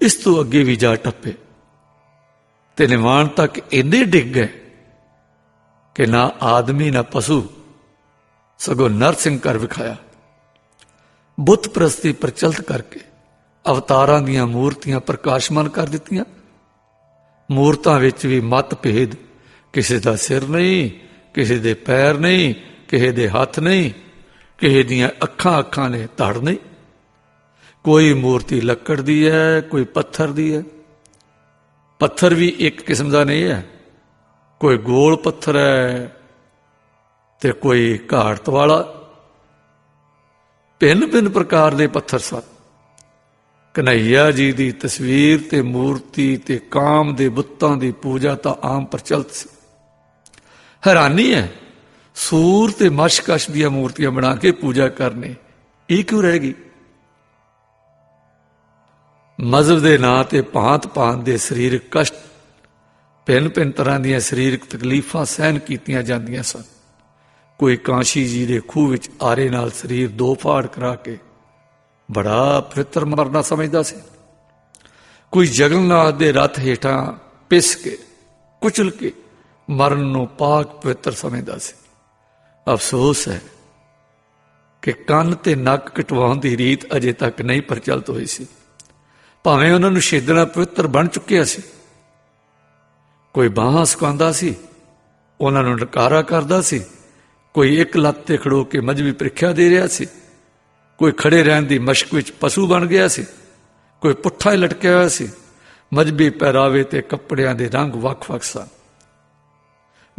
ਇਸ ਤੋਂ ਅੱਗੇ ਵੀ ਜਾ ਟੱਪੇ। ਤੇ ਨਿਵਾਣ ਤੱਕ ਇੰਨੇ ਡਿੱਗ ਗਏ ਕਿ ਨਾ ਆਦਮੀ, ਨਾ ਪਸ਼ੂ, ਸਗੋਂ ਨਰਸਿੰਘ ਕਰ ਵਿਖਾਇਆ। ਬੁੱਤ ਪ੍ਰਸਤੀ ਪ੍ਰਚਲਿਤ ਕਰਕੇ ਅਵਤਾਰਾਂ ਦੀਆਂ ਮੂਰਤੀਆਂ ਪ੍ਰਕਾਸ਼ਮਾਨ ਕਰ ਦਿੱਤੀਆਂ। ਮੂਰਤਾਂ ਵਿੱਚ ਵੀ ਮਤ ਭੇਦ, ਕਿਸੇ ਦਾ ਸਿਰ ਨਹੀਂ, ਕਿਸੇ ਦੇ ਪੈਰ ਨਹੀਂ, ਕਿਸੇ ਦੇ ਹੱਥ ਨਹੀਂ, ਕਿਸੇ ਦੀਆਂ ਅੱਖਾਂ ਅੱਖਾਂ ਨੇ ਧੜ ਨਹੀਂ। ਕੋਈ ਮੂਰਤੀ ਲੱਕੜ ਦੀ ਹੈ, ਕੋਈ ਪੱਥਰ ਦੀ ਹੈ। ਪੱਥਰ ਵੀ ਇੱਕ ਕਿਸਮ ਦਾ ਨਹੀਂ ਹੈ। ਕੋਈ ਗੋਲ ਪੱਥਰ ਹੈ ਤੇ ਕੋਈ ਘਾੜਤ ਵਾਲਾ। ਭਿੰਨ ਭਿੰਨ ਪ੍ਰਕਾਰ ਦੇ ਪੱਥਰ ਸਨ। ਕਨਈਆ ਜੀ ਦੀ ਤਸਵੀਰ ਤੇ ਮੂਰਤੀ ਤੇ ਕਾਮ ਦੇ ਬੁੱਤਾਂ ਦੀ ਪੂਜਾ ਤਾਂ ਆਮ ਪ੍ਰਚਲਿਤ ਸੀ। ਹੈਰਾਨੀ ਹੈ, ਸੂਰ ਤੇ ਮਸ਼ਕਸ਼ ਦੀਆਂ ਮੂਰਤੀਆਂ ਬਣਾ ਕੇ ਪੂਜਾ ਕਰਨੇ। ਇਹ ਕਿਉਂ ਰਹਿ ਗਈ? ਮਜ਼ਹਬ ਦੇ ਨਾਂ ਤੇ ਭਾਂਤ-ਭਾਂਤ ਦੇ ਸਰੀਰਕ ਕਸ਼ਟ ਭਿੰਨ-ਭਿੰਨ ਤਰ੍ਹਾਂ ਦੀਆਂ ਸਰੀਰਕ ਤਕਲੀਫਾਂ ਸਹਿਨ ਕੀਤੀਆਂ ਜਾਂਦੀਆਂ ਸਨ। ਕੋਈ ਕਾਂਸ਼ੀ ਜੀ ਦੇ ਖੂਹ ਵਿੱਚ ਆਰੇ ਨਾਲ ਸਰੀਰ ਦੋ ਫਾੜ ਕਰਾ ਕੇ ਬੜਾ ਪਵਿੱਤਰ ਮਰਨਾ ਸਮਝਦਾ ਸੀ। ਕੋਈ ਜਗਨਨਾਥ ਦੇ ਰਥ ਹੇਠਾਂ ਪਿਸ ਕੇ, ਕੁਚਲ ਕੇ ਮਰਨ ਨੂੰ ਪਾਕ ਪਵਿੱਤਰ ਸਮਝਦਾ ਸੀ। ਅਫਸੋਸ ਹੈ ਕਿ ਕੰਨ ਤੇ ਨੱਕ ਕਟਵਾਉਣ ਦੀ ਰੀਤ ਅਜੇ ਤੱਕ ਨਹੀਂ ਪ੍ਰਚਲਿਤ ਹੋਈ ਸੀ। ਭਾਵੇਂ ਉਹਨਾਂ ਨੂੰ ਛੇਦਣਾ ਪਵਿੱਤਰ ਬਣ ਚੁੱਕਿਆ ਸੀ। ਕੋਈ ਬਾਹਾਂ ਸੁਕਾਉਂਦਾ ਸੀ, ਉਹਨਾਂ ਨੂੰ ਨਕਾਰਾ ਕਰਦਾ ਸੀ, ਕੋਈ ਇੱਕ ਲੱਤ ਤੇ ਖੜੋ ਕੇ ਮਜਬੀ ਪ੍ਰੀਖਿਆ ਦੇ ਰਿਹਾ ਸੀ, ਕੋਈ ਖੜੇ ਰਹਿਣ ਦੀ ਮਸ਼ਕ ਵਿੱਚ ਪਸ਼ੂ ਬਣ ਗਿਆ ਸੀ, ਕੋਈ ਪੁੱਠਾ ਹੀ ਲਟਕਿਆ ਹੋਇਆ ਸੀ, ਮਜਬੀ ਪਹਿਰਾਵੇ ਤੇ ਕੱਪੜਿਆਂ ਦੇ ਰੰਗ ਵੱਖ-ਵੱਖ ਸਨ।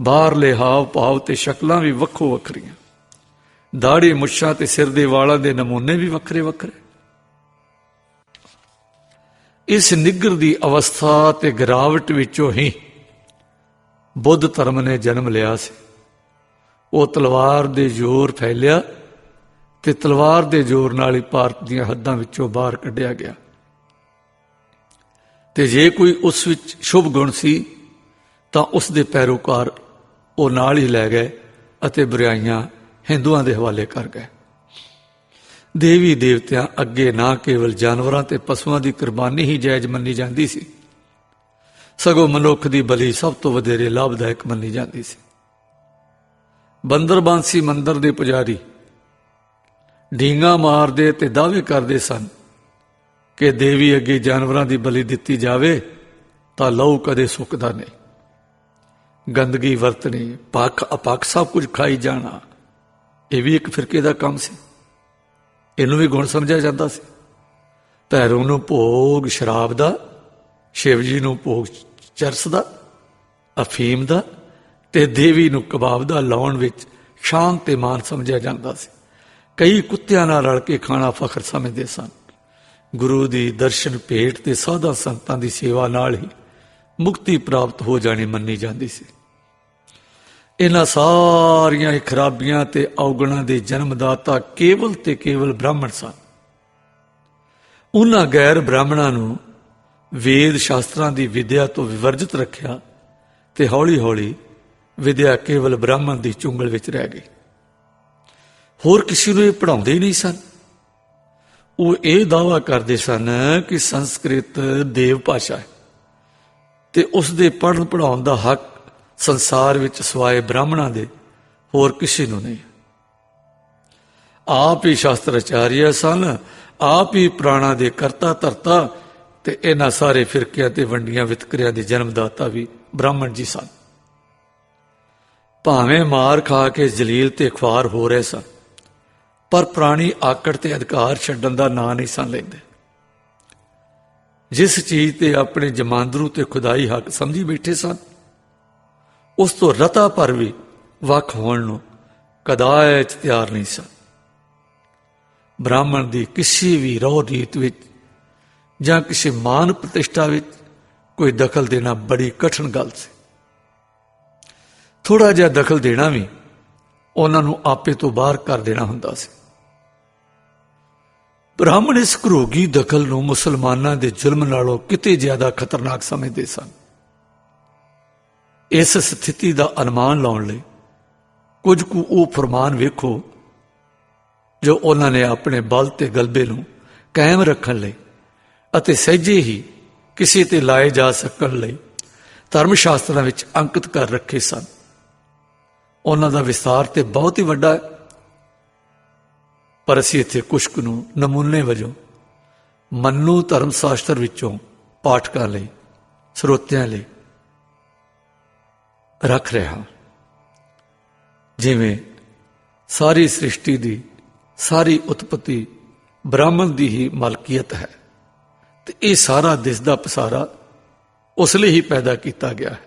ਬਾਹਰਲੇ ਹਾਵ ਭਾਵ ਤੇ ਸ਼ਕਲਾਂ ਵੀ ਵੱਖੋ ਵੱਖਰੀਆਂ ਦਾੜੀ ਮੁੱਛਾਂ ਤੇ ਸਿਰ ਦੇ ਵਾਲਾਂ ਦੇ ਨਮੂਨੇ ਵੀ ਵੱਖਰੇ ਵੱਖਰੇ ਇਸ ਨਿੱਗਰ ਦੀ ਅਵਸਥਾ ਤੇ ਗਿਰਾਵਟ ਵਿੱਚੋਂ ਹੀ ਬੁੱਧ ਧਰਮ ਨੇ ਜਨਮ ਲਿਆ ਸੀ। ਉਹ ਤਲਵਾਰ ਦੇ ਜ਼ੋਰ ਫੈਲਿਆ ਤੇ ਤਲਵਾਰ ਦੇ ਜ਼ੋਰ ਨਾਲ ਹੀ ਭਾਰਤ ਦੀਆਂ ਹੱਦਾਂ ਵਿੱਚੋਂ ਬਾਹਰ ਕੱਢਿਆ ਗਿਆ। ਤੇ ਜੇ ਕੋਈ ਉਸ ਵਿੱਚ ਸ਼ੁਭ ਗੁਣ ਸੀ, ਤਾਂ ਉਸ ਦੇ ਪੈਰੋਕਾਰ ਉਹ ਨਾਲ ਹੀ ਲੈ ਗਏ ਅਤੇ ਬੁਰਾਈਆਂ ਹਿੰਦੂਆਂ ਦੇ ਹਵਾਲੇ ਕਰ ਗਏ। ਦੇਵੀ ਦੇਵਤਿਆਂ ਅੱਗੇ ਨਾ ਕੇਵਲ ਜਾਨਵਰਾਂ ਤੇ ਪਸ਼ੂਆਂ ਦੀ ਕੁਰਬਾਨੀ ਹੀ ਜਾਇਜ਼ ਮੰਨੀ ਜਾਂਦੀ ਸੀ, ਸਗੋਂ ਮਨੁੱਖ ਦੀ ਬਲੀ ਸਭ ਤੋਂ ਵਧੇਰੇ ਲਾਭਦਾਇਕ ਮੰਨੀ ਜਾਂਦੀ ਸੀ। ਬੰਦਰਬਾਂਸੀ ਮੰਦਰ ਦੇ ਪੁਜਾਰੀ ਢੀਂਗਾ ਮਾਰਦੇ ਤੇ ਦਾਅਵੇ ਕਰਦੇ ਸਨ ਕਿ ਦੇਵੀ ਅੱਗੇ ਜਾਨਵਰਾਂ ਦੀ ਬਲੀ ਦਿੱਤੀ ਜਾਵੇ ਤਾਂ ਲਹੂ ਕਦੇ ਸੁੱਕਦਾ ਨਹੀਂ। ਗੰਦਗੀ ਵਰਤਣੀ ਪੱਖ ਅਪੱਖ ਸਭ ਕੁਝ ਖਾਈ ਜਾਣਾ, ਇਹ ਵੀ ਇੱਕ ਫਿਰਕੇ ਦਾ ਕੰਮ ਸੀ। ਇਹਨੂੰ ਵੀ ਗੁਣ ਸਮਝਿਆ ਜਾਂਦਾ ਸੀ। ਭੈਰੂ ਨੂੰ ਭੋਗ ਸ਼ਰਾਬ ਦਾ, ਸ਼ਿਵ ਜੀ ਨੂੰ ਭੋਗ ਚਰਸ ਦਾ, ਅਫੀਮ ਦਾ ਤੇ ਦੇਵੀ ਨੂੰ ਕਬਾਬ ਦਾ ਲਾਉਣ ਵਿੱਚ ਸ਼ਾਨ ਤੇ ਮਾਨ ਸਮਝਿਆ ਜਾਂਦਾ ਸੀ। ਕਈ ਕੁੱਤਿਆਂ ਨਾਲ ਰਲ ਕੇ ਖਾਣਾ ਫਖਰ ਸਮਝਦੇ ਸਨ। ਗੁਰੂ ਦੀ ਦਰਸ਼ਨ ਭੇਟ ਤੇ ਸਾਧਾ ਸੰਤਾਂ ਦੀ ਸੇਵਾ ਨਾਲ ਹੀ ਮੁਕਤੀ ਪ੍ਰਾਪਤ ਹੋ ਜਾਣੀ ਮੰਨੀ ਜਾਂਦੀ ਸੀ। ਇਹਨਾਂ ਸਾਰੀਆਂ ਹੀ ਖਰਾਬੀਆਂ ਤੇ ਔਗਣਾਂ ਦੇ ਜਨਮਦਾਤਾ ਕੇਵਲ ਤੇ ਕੇਵਲ ਬ੍ਰਾਹਮਣ ਸਨ। ਉਹਨਾਂ ਗੈਰ ਬ੍ਰਾਹਮਣਾਂ ਨੂੰ ਵੇਦ ਸ਼ਾਸਤਰਾਂ ਦੀ ਵਿਦਿਆ ਤੋਂ ਵਿਵਰਜਿਤ ਰੱਖਿਆ ਤੇ ਹੌਲੀ-ਹੌਲੀ ਵਿਦਿਆ ਕੇਵਲ ਬ੍ਰਾਹਮਣ ਦੀ ਚੁੰਗਲ ਵਿੱਚ ਰਹਿ ਗਈ। ਹੋਰ ਕਿਸੇ ਨੂੰ ਇਹ ਪੜਾਉਂਦੇ ਹੀ ਨਹੀਂ ਸਨ। ਉਹ ਇਹ ਦਾਵਾ ਕਰਦੇ ਸਨ ਕਿ ਸੰਸਕ੍ਰਿਤ ਦੇਵ ਭਾਸ਼ਾ ਹੈ ਤੇ ਉਸ ਦੇ ਪੜ੍ਹਨ ਪੜਾਉਣ ਦਾ ਹੱਕ ਸੰਸਾਰ ਵਿੱਚ ਸਵਾਏ ਬ੍ਰਾਹਮਣਾਂ ਦੇ, ਹੋਰ ਕਿਸੇ ਨੂੰ ਨਹੀਂ। ਆਪ ਹੀ ਸ਼ਾਸਤਰ ਆਚਾਰੀਆ ਸਨ, ਆਪ ਹੀ ਪ੍ਰਾਣਾ ਦੇ ਕਰਤਾ ਧਰਤਾ, ਤੇ ਇਹਨਾਂ ਸਾਰੇ ਫਿਰਕਿਆਂ ਤੇ ਵੰਡੀਆਂ ਵਿਤਕਰਿਆਂ ਦੇ ਜਨਮਦਾਤਾ ਵੀ ਬ੍ਰਾਹਮਣ ਜੀ ਸਨ। ਭਾਵੇਂ ਮਾਰ ਖਾ ਕੇ ਜਲੀਲ ਤੇ ਖੁਆਰ ਹੋ ਰਹੇ ਸਨ, ਪਰ ਪ੍ਰਾਣੀ ਆਕੜ ਤੇ ਅਧਿਕਾਰ ਛੱਡਣ ਦਾ ਨਾਂ ਨਹੀਂ ਸਨ ਲੈਂਦੇ। ਜਿਸ ਚੀਜ਼ ਤੇ ਆਪਣੇ ਜਮਾਂਦਰੂ ਤੇ ਖੁਦਾਈ ਹੱਕ ਸਮਝੀ ਬੈਠੇ ਸਨ ਉਸ ਤੋਂ ਰਤਾ ਭਰ ਵੀ ਵੱਖ ਹੋਣ ਨੂੰ ਕਦਾਇਚ ਤਿਆਰ ਨਹੀਂ ਸਨ। ਬ੍ਰਾਹਮਣ ਦੀ ਕਿਸੇ ਵੀ ਰੋਹ ਰੀਤ ਵਿੱਚ ਜਾਂ ਕਿਸੇ ਮਾਨ ਪ੍ਰਤਿਸ਼ਠਾ ਵਿੱਚ ਕੋਈ ਦਖਲ ਦੇਣਾ ਬੜੀ ਕਠਿਨ ਗੱਲ ਸੀ। ਥੋੜਾ ਜਿਹਾ ਦਖਲ ਦੇਣਾ ਵੀ ਉਹਨਾਂ ਨੂੰ ਆਪੇ ਤੋਂ ਬਾਹਰ ਕਰ ਦੇਣਾ ਹੁੰਦਾ ਸੀ। ਬ੍ਰਾਹਮਣ ਇਸ ਘਰੋਗੀ ਦਖਲ ਨੂੰ ਮੁਸਲਮਾਨਾਂ ਦੇ ਜ਼ੁਲਮ ਨਾਲੋਂ ਕਿਤੇ ਜ਼ਿਆਦਾ ਖਤਰਨਾਕ ਸਮਝਦੇ ਸਨ। ਇਸ ਸਥਿਤੀ ਦਾ ਅਨੁਮਾਨ ਲਾਉਣ ਲਈ ਕੁਝ ਕੁ ਉਹ ਫਰਮਾਨ ਵੇਖੋ, ਜੋ ਉਹਨਾਂ ਨੇ ਆਪਣੇ ਬਲ ਤੇ ਗਲਬੇ ਨੂੰ ਕਾਇਮ ਰੱਖਣ ਲਈ ਅਤੇ ਸਹਿਜੇ ਹੀ ਕਿਸੇ ਤੇ ਲਾਏ ਜਾ ਸਕਣ ਲਈ ਧਰਮ ਸ਼ਾਸਤਰਾਂ ਵਿੱਚ ਅੰਕਿਤ ਕਰ ਰੱਖੇ ਸਨ। ਉਹਨਾਂ ਦਾ ਵਿਸਥਾਰ ਤੇ ਬਹੁਤ ਹੀ ਵੱਡਾ ਹੈ। ਪਰ ਅਸੀਂ ਇੱਥੇ ਕੁਸ਼ਕ ਨੂੰ ਨਮੂਨੇ ਵਜੋਂ ਮੰਨੂ ਧਰਮ ਸ਼ਾਸਤਰ ਵਿੱਚੋਂ ਪਾਠਕਾਂ ਲਈ, ਸਰੋਤਿਆਂ ਲਈ ਰੱਖ ਰਿਹਾ। ਜਿਵੇਂ ਸਾਰੀ ਸ੍ਰਿਸ਼ਟੀ ਦੀ, ਸਾਰੀ ਉਤਪਤੀ ਬ੍ਰਾਹਮਣ ਦੀ ਹੀ ਮਲਕੀਅਤ ਹੈ ਤੇ ਇਹ ਸਾਰਾ ਦਿਸਦਾ ਪਸਾਰਾ ਉਸ ਲਈ ਹੀ ਪੈਦਾ ਕੀਤਾ ਗਿਆ ਹੈ।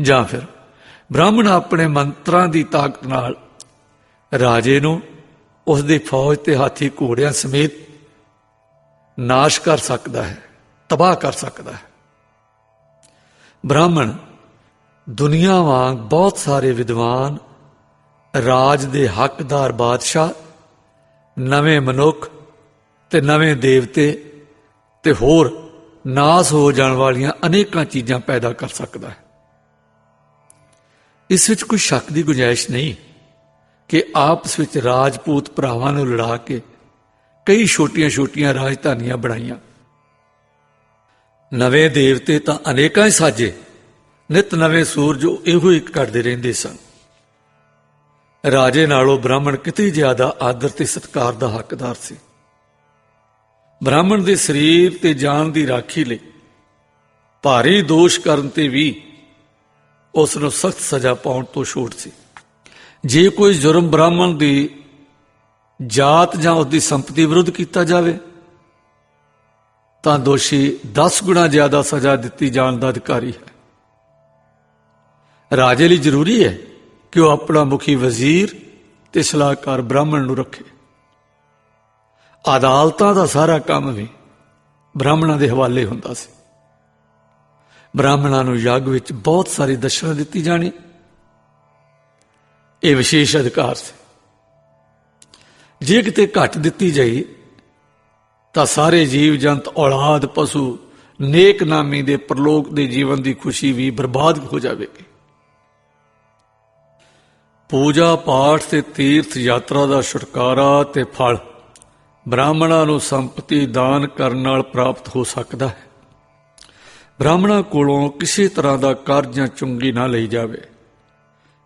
ਜਾਂ ਫਿਰ ਬ੍ਰਾਹਮਣ ਆਪਣੇ ਮੰਤਰਾਂ ਦੀ ਤਾਕਤ ਨਾਲ ਰਾਜੇ ਨੂੰ ਉਸ ਦੀ ਫੌਜ ਤੇ ਹਾਥੀ ਘੋੜਿਆਂ ਸਮੇਤ ਨਾਸ਼ ਕਰ ਸਕਦਾ ਹੈ, ਤਬਾਹ ਕਰ ਸਕਦਾ ਹੈ। ਬ੍ਰਾਹਮਣ, ਦੁਨੀਆ ਵਾਂਗ ਬਹੁਤ ਸਾਰੇ ਵਿਦਵਾਨ ਰਾਜ ਦੇ ਹੱਕਦਾਰ ਬਾਦਸ਼ਾਹ, ਨਵੇਂ ਮਨੁੱਖ ਤੇ ਨਵੇਂ ਦੇਵਤੇ ਤੇ ਹੋਰ ਨਾਸ ਹੋ ਜਾਣ ਵਾਲੀਆਂ ਅਨੇਕਾਂ ਚੀਜ਼ਾਂ ਪੈਦਾ ਕਰ ਸਕਦਾ ਹੈ। ਇਸ ਵਿੱਚ ਕੋਈ ਸ਼ੱਕ ਦੀ ਗੁੰਜਾਇਸ਼ ਨਹੀਂ ਕਿ ਆਪਸ ਵਿੱਚ ਰਾਜਪੂਤ ਭਰਾਵਾਂ ਨੂੰ ਲੜਾ ਕੇ ਕਈ ਛੋਟੀਆਂ-ਛੋਟੀਆਂ ਰਾਜਧਾਨੀਆਂ ਬਣਾਈਆਂ। ਨਵੇਂ ਦੇਵਤੇ ਤਾਂ ਅਨੇਕਾਂ ਹੀ ਸਾਜੇ, ਨਿਤ ਨਵੇਂ ਸੂਰਜ ਉਹ ਇਹੋ ਹੀ ਕੱਢਦੇ ਰਹਿੰਦੇ ਸਨ। ਰਾਜੇ ਨਾਲੋਂ ਬ੍ਰਾਹਮਣ ਕਿਤੇ ਜ਼ਿਆਦਾ ਆਦਰ ਤੇ ਸਤਕਾਰ ਦਾ ਹੱਕਦਾਰ ਸੀ। ਬ੍ਰਾਹਮਣ ਦੇ ਸਰੀਰ ਤੇ ਜਾਨ ਦੀ ਰਾਖੀ ਲਈ ਭਾਰੀ ਦੋਸ਼ ਕਰਨ ਤੇ ਵੀ ਉਸ ਨੂੰ ਸਖਤ ਸਜ਼ਾ ਪਾਉਣ ਤੋਂ ਛੋਟ ਸੀ। ਜੇ ਕੋਈ ਜੁਰਮ ਬ੍ਰਾਹਮਣ ਦੀ ਜਾਤ ਜਾਂ ਉਸ ਦੀ ਸੰਪਤੀ ਵਿਰੁੱਧ ਕੀਤਾ ਜਾਵੇ ਤਾਂ ਦੋਸ਼ੀ 10 ਗੁਣਾ ਜ਼ਿਆਦਾ ਸਜ਼ਾ ਦਿੱਤੀ ਜਾਣ ਦਾ ਅਧਿਕਾਰੀ ਹੈ। ਰਾਜੇ ਲਈ ਜ਼ਰੂਰੀ ਹੈ ਕਿ ਉਹ ਆਪਣਾ ਮੁਖੀ ਵਜ਼ੀਰ ਤੇ ਸਲਾਹਕਾਰ ਬ੍ਰਾਹਮਣ ਨੂੰ ਰੱਖੇ। ਅਦਾਲਤਾਂ ਦਾ ਸਾਰਾ ਕੰਮ ਵੀ ਬ੍ਰਾਹਮਣਾਂ ਦੇ ਹਵਾਲੇ ਹੁੰਦਾ ਸੀ। ਬ੍ਰਾਹਮਣਾਂ ਨੂੰ ਯੱਗ ਵਿੱਚ ਬਹੁਤ ਸਾਰੀ ਦਸ਼ਨਾ ਦਿੱਤੀ ਜਾਣੀ। ਇਹ ਵਿਸ਼ੇਸ਼ ਅਧਿਕਾਰ ਸੀ। ਜੇ ਕਿਤੇ ਘੱਟ ਦਿੱਤੀ ਜਾਈ ਤਾਂ ਸਾਰੇ ਜੀਵ ਜੰਤ, ਔਲਾਦ, ਪਸ਼ੂ, ਨੇਕ ਨਾਮੀ ਦੇ ਪ੍ਰਲੋਕ ਦੇ ਜੀਵਨ ਦੀ ਖੁਸ਼ੀ ਵੀ ਬਰਬਾਦ ਹੋ ਜਾਵੇਗੀ। ਪੂਜਾ ਪਾਠ ਤੇ ਤੀਰਥ ਯਾਤਰਾ ਦਾ ਛੁਟਕਾਰਾ ਤੇ ਫਲ ਬ੍ਰਾਹਮਣਾਂ ਨੂੰ ਸੰਪਤੀ ਦਾਨ ਕਰਨ ਨਾਲ ਪ੍ਰਾਪਤ ਹੋ ਸਕਦਾ ਹੈ। ਬ੍ਰਾਹਮਣਾਂ ਕੋਲੋਂ ਕਿਸੇ ਤਰ੍ਹਾਂ ਦਾ ਕਰਜ਼ ਜਾਂ ਚੁੰਗੀ ਨਾ ਲਈ ਜਾਵੇ।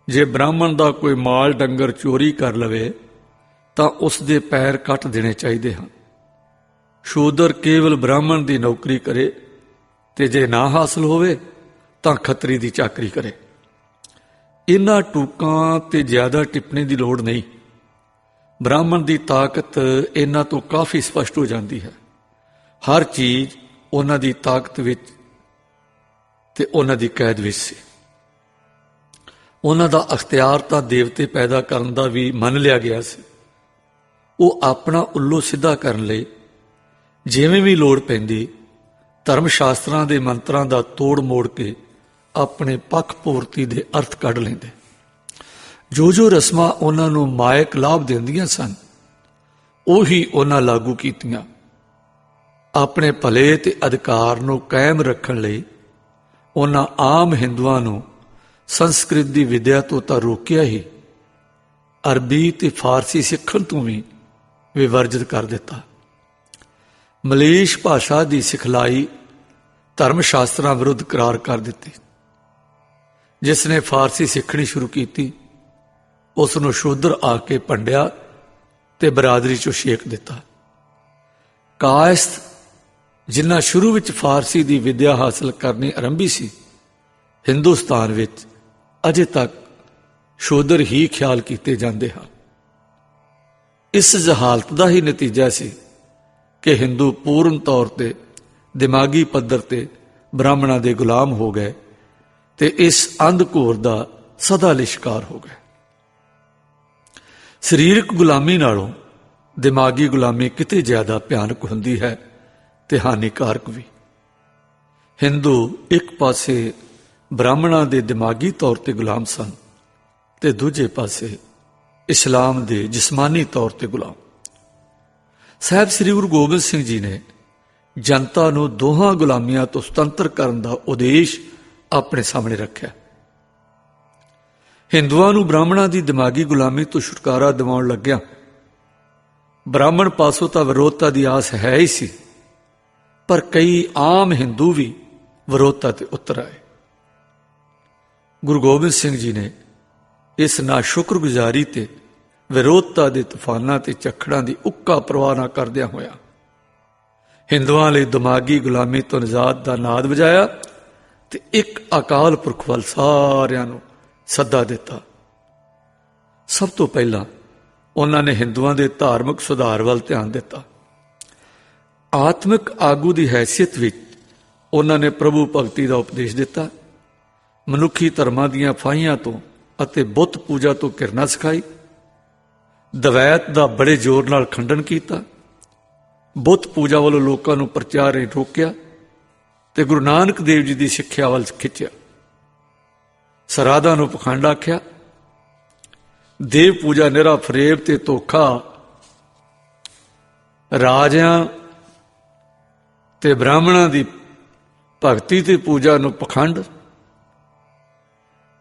ਜੇ ਬ੍ਰਾਹਮਣ ਦਾ ਕੋਈ ਮਾਲ ਡੰਗਰ ਚੋਰੀ ਕਰ ਲਵੇ, ਤਾਂ ਉਸ ਦੇ ਪੈਰ ਕੱਟ ਦੇਣੇ ਚਾਹੀਦੇ ਹਨ। ਸ਼ੂਦਰ ਕੇਵਲ ਬ੍ਰਾਹਮਣ ਦੀ ਨੌਕਰੀ ਕਰੇ ਤੇ ਜੇ ਨਾ ਹਾਸਲ ਹੋਵੇ ਤਾਂ ਖੱਤਰੀ ਦੀ ਚਾਕਰੀ ਕਰੇ। ਇਹਨਾਂ ਟੂਕਾਂ ਤੇ ਜ਼ਿਆਦਾ ਟਿੱਪਣੀ ਦੀ ਲੋੜ ਨਹੀਂ। ਬ੍ਰਾਹਮਣ ਦੀ ਤਾਕਤ ਇਹਨਾਂ ਤੋਂ ਕਾਫੀ ਸਪਸ਼ਟ ਹੋ ਜਾਂਦੀ ਹੈ। ਹਰ ਚੀਜ਼ ਉਹਨਾਂ ਦੀ ਤਾਕਤ ਵਿੱਚ ਤੇ ਉਹਨਾਂ ਦੀ ਕੈਦ ਵਿੱਚ ਸੀ। ਉਹਨਾਂ ਦਾ ਅਖਤਿਆਰ ਤਾਂ ਦੇਵਤੇ ਪੈਦਾ ਕਰਨ ਦਾ ਵੀ ਮੰਨ ਲਿਆ ਗਿਆ ਸੀ। ਉਹ ਆਪਣਾ ਉੱਲੂ ਸਿੱਧਾ ਕਰਨ ਲਈ ਜਿਵੇਂ ਵੀ ਲੋੜ ਪੈਂਦੀ ਧਰਮ ਸ਼ਾਸਤਰਾਂ ਦੇ ਮੰਤਰਾਂ ਦਾ ਤੋੜ ਮੋੜ ਕੇ ਆਪਣੇ ਪੱਖ ਪੂਰਤੀ ਦੇ ਅਰਥ ਕੱਢ ਲੈਂਦੇ। ਜੋ ਜੋ ਰਸਮਾਂ ਉਹਨਾਂ ਨੂੰ ਮਾਇਕ ਲਾਭ ਦਿੰਦੀਆਂ ਸਨ, ਉਹੀ ਉਹਨਾਂ ਲਾਗੂ ਕੀਤੀਆਂ। ਆਪਣੇ ਭਲੇ ਤੇ ਅਧਿਕਾਰ ਨੂੰ ਕਾਇਮ ਰੱਖਣ ਲਈ ਉਹਨਾਂ ਆਮ ਹਿੰਦੂਆਂ ਨੂੰ ਸੰਸਕ੍ਰਿਤ ਦੀ ਵਿਦਿਆ ਤੋਂ ਤਾਂ ਰੋਕਿਆ ਹੀ ਅਰਬੀ ਤੇ ਫਾਰਸੀ ਸਿੱਖਣ ਤੋਂ ਵੀ ਵਿਵਰਜਿਤ ਕਰ ਦਿੱਤਾ। ਮਲੇਸ਼ ਭਾਸ਼ਾ ਦੀ ਸਿਖਲਾਈ ਧਰਮ ਸ਼ਾਸਤਰਾਂ ਵਿਰੁੱਧ ਕਰਾਰ ਕਰ ਦਿੱਤੀ। ਜਿਸ ਨੇ ਫਾਰਸੀ ਸਿੱਖਣੀ ਸ਼ੁਰੂ ਕੀਤੀ, ਉਸ ਨੂੰ ਸ਼ੂਦਰ ਆ ਕੇ ਪੰਡਿਆ ਤੇ ਬਰਾਦਰੀ ਚੋਂ ਛੇਕ ਦਿੱਤਾ। ਕਾਇਸਤ ਜਿਨ੍ਹਾਂ ਸ਼ੁਰੂ ਵਿੱਚ ਫਾਰਸੀ ਦੀ ਵਿਦਿਆ ਹਾਸਲ ਕਰਨੀ ਆਰੰਭੀ ਸੀ, ਹਿੰਦੁਸਤਾਨ ਵਿੱਚ ਅਜੇ ਤੱਕ ਸ਼ੂਦਰ ਹੀ ਖਿਆਲ ਕੀਤੇ ਜਾਂਦੇ ਹਨ। ਇਸ ਜਹਾਲਤ ਦਾ ਹੀ ਨਤੀਜਾ ਸੀ ਕਿ ਹਿੰਦੂ ਪੂਰਨ ਤੌਰ ਤੇ ਦਿਮਾਗੀ ਪੱਧਰ ਤੇ ਬ੍ਰਾਹਮਣਾਂ ਦੇ ਗੁਲਾਮ ਹੋ ਗਏ ਤੇ ਇਸ ਅੰਧਕੋਰ ਦਾ ਸਦਾ ਲਈ ਸ਼ਿਕਾਰ ਹੋ ਗਏ। ਸਰੀਰਕ ਗੁਲਾਮੀ ਨਾਲੋਂ ਦਿਮਾਗੀ ਗੁਲਾਮੀ ਕਿਤੇ ਜ਼ਿਆਦਾ ਭਿਆਨਕ ਹੁੰਦੀ ਹੈ ਤੇ ਹਾਨੀਕਾਰਕ ਵੀ। ਹਿੰਦੂ ਇੱਕ ਪਾਸੇ ਬ੍ਰਾਹਮਣਾਂ ਦੇ ਦਿਮਾਗੀ ਤੌਰ ਤੇ ਗੁਲਾਮ ਸਨ ਤੇ ਦੂਜੇ ਪਾਸੇ ਇਸਲਾਮ ਦੇ ਜਿਸਮਾਨੀ ਤੌਰ ਤੇ ਗੁਲਾਮ। ਸਾਹਿਬ ਸ੍ਰੀ ਗੁਰੂ ਗੋਬਿੰਦ ਸਿੰਘ ਜੀ ਨੇ ਜਨਤਾ ਨੂੰ ਦੋਹਾਂ ਗੁਲਾਮੀਆਂ ਤੋਂ ਸੁਤੰਤਰ ਕਰਨ ਦਾ ਉਦੇਸ਼ ਆਪਣੇ ਸਾਹਮਣੇ ਰੱਖਿਆ। ਹਿੰਦੂਆਂ ਨੂੰ ਬ੍ਰਾਹਮਣਾਂ ਦੀ ਦਿਮਾਗੀ ਗੁਲਾਮੀ ਤੋਂ ਛੁਟਕਾਰਾ ਦਿਵਾਉਣ ਲੱਗਿਆ ਬ੍ਰਾਹਮਣ ਪਾਸੋਂ ਤਾਂ ਵਿਰੋਧਤਾ ਦੀ ਆਸ ਹੈ ਹੀ ਸੀ, ਪਰ ਕਈ ਆਮ ਹਿੰਦੂ ਵੀ ਵਿਰੋਧਤਾ ਤੇ ਉਤਰ ਆਏ। ਗੁਰੂ ਗੋਬਿੰਦ ਸਿੰਘ ਜੀ ਨੇ ਇਸ ਨਾ ਸ਼ੁਕਰਗੁਜ਼ਾਰੀ ਤੇ ਵਿਰੋਧਤਾ ਦੇ ਤੂਫਾਨਾਂ ਤੇ ਝੱਖੜਾਂ ਦੀ ਉੱਕਾ ਪਰਵਾਹ ਨਾ ਕਰਦਿਆਂ ਹੋਇਆ ਹਿੰਦੂਆਂ ਲਈ ਦਿਮਾਗੀ ਗੁਲਾਮੀ ਤੋਂ ਨਿਜ਼ਾਤ ਦਾ ਨਾਦ ਵਜਾਇਆ ਤੇ ਇੱਕ ਅਕਾਲ ਪੁਰਖ ਵੱਲ ਸਾਰਿਆਂ ਨੂੰ ਸੱਦਾ ਦਿੱਤਾ। ਸਭ ਤੋਂ ਪਹਿਲਾਂ ਉਹਨਾਂ ਨੇ ਹਿੰਦੂਆਂ ਦੇ ਧਾਰਮਿਕ ਸੁਧਾਰ ਵੱਲ ਧਿਆਨ ਦਿੱਤਾ। ਆਤਮਿਕ ਆਗੂ ਦੀ ਹੈਸੀਅਤ ਵਿੱਚ ਉਹਨਾਂ ਨੇ ਪ੍ਰਭੂ ਭਗਤੀ ਦਾ ਉਪਦੇਸ਼ ਦਿੱਤਾ। ਮਨੁੱਖੀ ਧਰਮਾਂ ਦੀਆਂ ਫਾਹੀਆਂ ਤੋਂ ਅਤੇ ਬੁੱਤ ਪੂਜਾ ਤੋਂ ਕਿਰਨਾ ਸਿਖਾਈ। ਦਵੈਤ ਦਾ ਬੜੇ ਜ਼ੋਰ ਨਾਲ ਖੰਡਨ ਕੀਤਾ। ਬੁੱਤ ਪੂਜਾ ਵੱਲੋਂ ਲੋਕਾਂ ਨੂੰ ਪ੍ਰਚਾਰ ਨਹੀਂ ਰੋਕਿਆ ਤੇ ਗੁਰੂ ਨਾਨਕ ਦੇਵ ਜੀ ਦੀ ਸਿੱਖਿਆ ਵੱਲ ਖਿੱਚਿਆ। ਸਰਾਧਾਂ ਨੂੰ ਪਖੰਡ ਆਖਿਆ। ਦੇਵ ਪੂਜਾ ਨਿਰਾ ਫਰੇਬ ਤੇ ਧੋਖਾ। ਰਾਜਿਆਂ ਤੇ ਬ੍ਰਾਹਮਣਾਂ ਦੀ ਭਗਤੀ ਤੇ ਪੂਜਾ ਨੂੰ ਪਖੰਡ।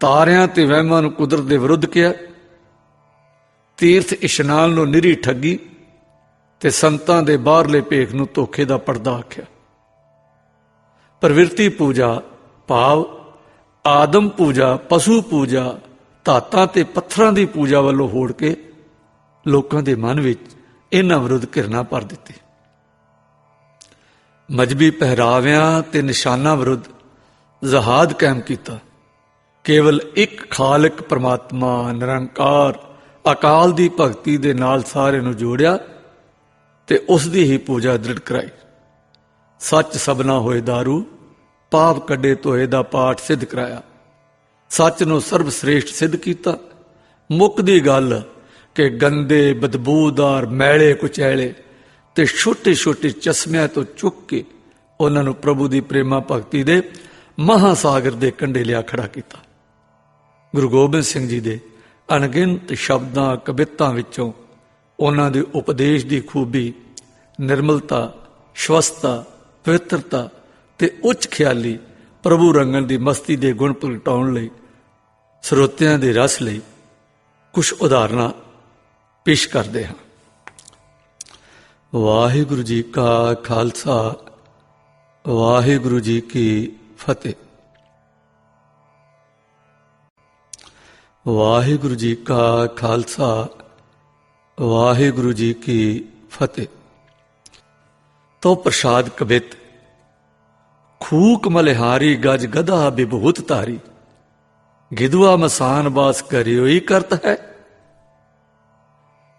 ਤਾਰਿਆਂ ਤੇ ਵਹਿਮਾਂ ਨੂੰ ਕੁਦਰਤ ਦੇ ਵਿਰੁੱਧ ਕਿਹਾ। ਤੀਰਥ ਇਸ਼ਨਾਨ ਨੂੰ ਨਿਰੀ ਠੱਗੀ ਤੇ ਸੰਤਾਂ ਦੇ ਬਾਹਰਲੇ ਭੇਖ ਨੂੰ ਧੋਖੇ ਦਾ ਪਰਦਾ ਆਖਿਆ। ਪ੍ਰਵਿਰਤੀ ਪੂਜਾ ਭਾਵ ਆਦਮ ਪੂਜਾ, ਪਸ਼ੂ ਪੂਜਾ, ਧਾਤਾਂ ਤੇ ਪੱਥਰਾਂ ਦੀ ਪੂਜਾ ਵੱਲੋਂ ਹੋੜ ਕੇ ਲੋਕਾਂ ਦੇ ਮਨ ਵਿੱਚ ਇਹਨਾਂ ਵਿਰੁੱਧ ਘਿਰਨਾ ਭਰ ਦਿੱਤੀ। ਮਜਬੀ ਪਹਿਰਾਵਿਆਂ ਤੇ ਨਿਸ਼ਾਨਾਂ ਵਿਰੁੱਧ ਜ਼ਹਾਦ ਕਾਇਮ ਕੀਤਾ। ਕੇਵਲ ਇੱਕ ਖਾਲਕ ਪ੍ਰਮਾਤਮਾ ਨਿਰੰਕਾਰ ਅਕਾਲ ਦੀ ਭਗਤੀ ਦੇ ਨਾਲ ਸਾਰੇ ਨੂੰ ਜੋੜਿਆ ਤੇ ਉਸ ਦੀ ਹੀ ਪੂਜਾ ਦ੍ਰਿੜ ਕਰਾਈ। ਸੱਚ ਸਬਨਾ ਹੋਏ दारू ਪਾਪ ਕੱਢੇ ਧੋਏ ਦਾ ਪਾਠ ਸਿੱਧ ਕਰਾਇਆ। ਸੱਚ ਨੂੰ ਸਰਬ ਸ੍ਰੇਸ਼ਟ ਸਿੱਧ ਕੀਤਾ। ਮੁੱਕ ਦੀ ਗੱਲ ਕਿ ਗੰਦੇ, ਬਦਬੂਦਾਰ, ਮੈਲੇ ਕੁਚੈਲੇ ਤੇ ਛੋਟੇ ਛੋਟੇ ਚਸ਼ਮਿਆਂ ਤੋਂ ਚੁੱਕ ਕੇ ਉਹਨਾਂ ਨੂੰ ਪ੍ਰਭੂ ਦੀ ਪ੍ਰੇਮਾ ਭਗਤੀ ਦੇ ਮਹਾਸਾਗਰ ਦੇ ਕੰਢੇ ਲਿਆ ਖੜਾ ਕੀਤਾ। ਗੁਰੂ ਗੋਬਿੰਦ ਸਿੰਘ ਜੀ ਦੇ ਅਣਗਿਣਤ ਸ਼ਬਦਾਂ ਕਵਿਤਾਂ ਵਿੱਚੋਂ ਉਹਨਾਂ ਦੇ ਉਪਦੇਸ਼ ਦੀ ਖੂਬੀ, ਨਿਰਮਲਤਾ ਸ਼ਵਸਤਾ ਪਵਿੱਤਰਤਾ ਤੇ ਉੱਚ ਖਿਆਲੀ ਪ੍ਰਭੂ ਰੰਗਨ ਦੀ ਮਸਤੀ ਦੇ ਗੁਣ ਪ੍ਰਗਟਾਉਣ ਲਈ, ਸਰੋਤਿਆਂ ਦੇ ਰਸ ਲਈ ਕੁਝ ਉਦਾਹਰਨਾਂ ਪੇਸ਼ ਕਰਦੇ ਹਾਂ। ਵਾਹਿਗੁਰੂ ਜੀ ਕਾ ਖਾਲਸਾ, ਵਾਹਿਗੁਰੂ ਜੀ ਕੀ ਫਤਿਹ। ਵਾਹਿਗੁਰੂ ਜੀ ਕਾ ਖਾਲਸਾ, ਵਾਹਿਗੁਰੂ ਜੀ ਕੀ ਫਤਿਹ। ਤੋ ਪ੍ਰਸਾਦ ਕਬਿਤ ਖੂਕ ਮਲਿਹਾਰੀ ਗਜ ਗਧਾ ਬਿਭੂਤ ਧਾਰੀ। ਗਿਦਵਾ ਮਸਾਨ ਬਾਸ ਹੀ ਕਰਤ ਹੈ।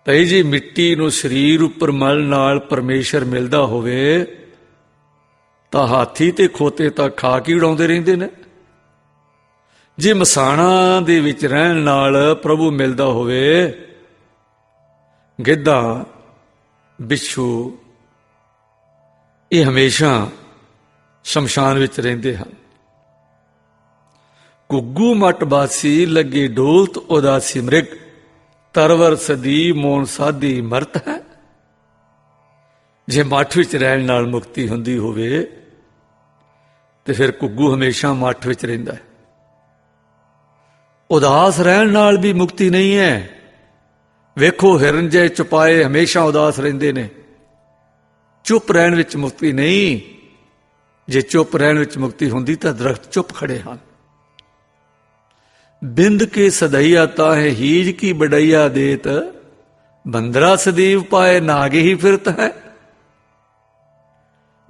ਭਈ ਜੀ ਮਿੱਟੀ ਨੂੰ ਸਰੀਰ ਉੱਪਰ ਮਲ ਨਾਲ ਪਰਮੇਸ਼ਰ ਮਿਲਦਾ ਹੋਵੇ, ਤਾਂ ਹਾਥੀ ਤੇ ਖੋਤੇ ਤਾਂ ਖਾ ਕੇ ਉਡਾਉਂਦੇ ਰਹਿੰਦੇ ਨੇ। ਜੇ ਮਸਾਣਾ ਦੇ ਵਿੱਚ ਰਹਿਣ ਨਾਲ ਪ੍ਰਭੂ ਮਿਲਦਾ ਹੋਵੇ, ਗਿੱਧਾ, ਬਿੱਛੂ, ਇਹ ਹਮੇਸ਼ਾ ਸ਼ਮਸ਼ਾਨ ਵਿੱਚ ਰਹਿੰਦੇ ਹਨ। ਗੁੱਗੂ ਮਟ ਬਾਸੀ ਲੱਗੇ ਡੋਲਤ ਉਦਾਸੀ ਮ੍ਰਿਗ, ਤਰਵਰ ਸਦੀ ਮੋਨ ਸਾਦੀ ਮਰਤ ਹੈ। ਜੇ ਮੱਠ ਵਿੱਚ ਰਹਿਣ ਨਾਲ ਮੁਕਤੀ ਹੁੰਦੀ ਹੋਵੇ, ਤੇ ਫਿਰ ਗੁੱਗੂ ਹਮੇਸ਼ਾ ਮੱਠ ਵਿੱਚ ਰਹਿੰਦਾ ਹੈ। ਉਦਾਸ ਰਹਿਣ ਨਾਲ ਵੀ ਮੁਕਤੀ ਨਹੀਂ ਹੈ। ਵੇਖੋ, ਹਿਰਨ ਜੇ ਚੁਪਾਏ ਹਮੇਸ਼ਾ ਉਦਾਸ ਰਹਿੰਦੇ ਨੇ। ਚੁੱਪ ਰਹਿਣ ਵਿੱਚ ਮੁਕਤੀ ਨਹੀਂ। ਜੇ ਚੁੱਪ ਰਹਿਣ ਵਿੱਚ ਮੁਕਤੀ ਹੁੰਦੀ ਤਾਂ ਦਰਖਤ ਚੁੱਪ ਖੜੇ ਹਨ। ਬਿੰਦ ਕੇ ਸਦਈਆ ਤਾਹੇ, ਹੀਜ ਕੀ ਬੜਈਆ ਦੇਤ। ਬੰਦਰਾ ਸਦੀਵ ਪਾਏ, ਨਾਗੇ ਹੀ ਫਿਰਤ ਹੈ।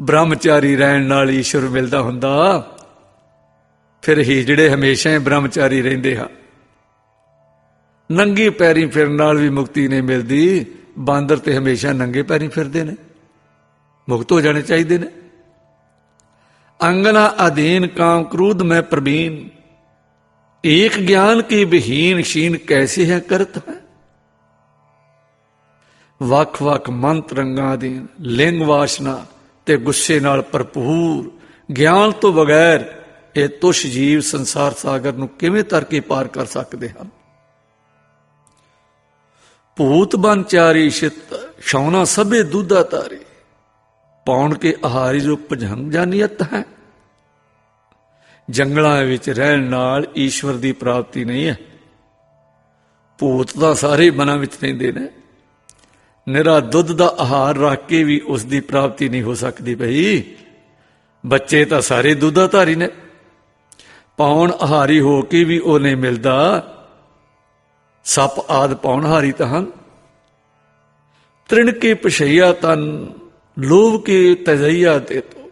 ਬ੍ਰਹਮਚਾਰੀ ਰਹਿਣ ਨਾਲ ਈਸ਼ਵਰ ਮਿਲਦਾ ਹੁੰਦਾ। ਫਿਰ ਹੀ ਜਿਹੜੇ ਹਮੇਸ਼ਾ ਹੀ ਬ੍ਰਹਮਚਾਰੀ ਰਹਿੰਦੇ ਆ। ਨੰਗੀ ਪੈਰੀ ਫਿਰਨ ਨਾਲ ਵੀ ਮੁਕਤੀ ਨਹੀਂ ਮਿਲਦੀ। ਬਾਂਦਰ ਤੇ ਹਮੇਸ਼ਾ ਨੰਗੇ ਪੈਰੀ ਫਿਰਦੇ ਨੇ। ਮੁਕਤ ਹੋ ਜਾਣੇ ਚਾਹੀਦੇ ਨੇ। ਅੰਗਨਾ ਅਧੀਨ ਕਾਮ ਕ੍ਰੋਧ ਮੈਂ ਪ੍ਰਵੀਨ। ਏਕ ਗਿਆਨ ਕੀ ਬਹੀਨ ਸ਼ੀਨ ਕੈਸੇ ਹੈ ਕਰਤ ਹੈ। ਵੱਖ ਵੱਖ ਮੰਤ ਰੰਗਾਂ ਦੇ ਲਿੰਗ ਵਾਸ਼ਨਾ ਤੇ ਗੁੱਸੇ ਨਾਲ ਭਰਪੂਰ। ਗਿਆਨ ਤੋਂ ਬਗੈਰ ਇਹ ਤੁਸ਼ ਜੀਵ ਸੰਸਾਰ ਸਾਗਰ ਨੂੰ ਕਿਵੇਂ ਤਰ ਕੇ ਪਾਰ ਕਰ ਸਕਦੇ ਹਨ? ਭੂਤ ਬਨ ਚਾਰੀ ਸ਼ਿਤ ਸ਼ੌਨਾ ਸਭੇ ਦੁੱਧਾ ਤਾਰੇ। ਪੌਣ ਕੇ ਆਹਾਰੀ ਜੋ ਭਜੰਗ ਜਾਨੀਅਤ ਹੈ। ਜੰਗਲਾਂ ਵਿੱਚ ਰਹਿਣ ਨਾਲ ਈਸ਼ਵਰ ਦੀ ਪ੍ਰਾਪਤੀ ਨਹੀਂ ਹੈ। ਭੂਤ ਤਾਂ ਸਾਰੇ ਮਨਾਂ ਵਿੱਚ ਰਹਿੰਦੇ ਨੇ। ਨਿਰਾ ਦੁੱਧ ਦਾ ਆਹਾਰ ਰੱਖ ਕੇ ਵੀ ਉਸ ਦੀ ਪ੍ਰਾਪਤੀ ਨਹੀਂ ਹੋ ਸਕਦੀ ਭਈ ਬੱਚੇ ਤਾਂ ਸਾਰੇ ਦੁੱਧਾਧਾਰੀ ਨੇ। ਪਾਉਣ ਆਹਾਰੀ ਹੋ ਕੇ ਵੀ ਉਹ ਨਹੀਂ ਮਿਲਦਾ। ਸੱਪ ਆਦ ਪਾਉਣਹਾਰੀ ਤਾਂ ਹਨ। ਤ੍ਰਿਣ ਕੇ ਪਛਈਆ ਤਨ, ਲੋਭ ਕੇ ਤਜਈਆ ਤੇ ਤੋ।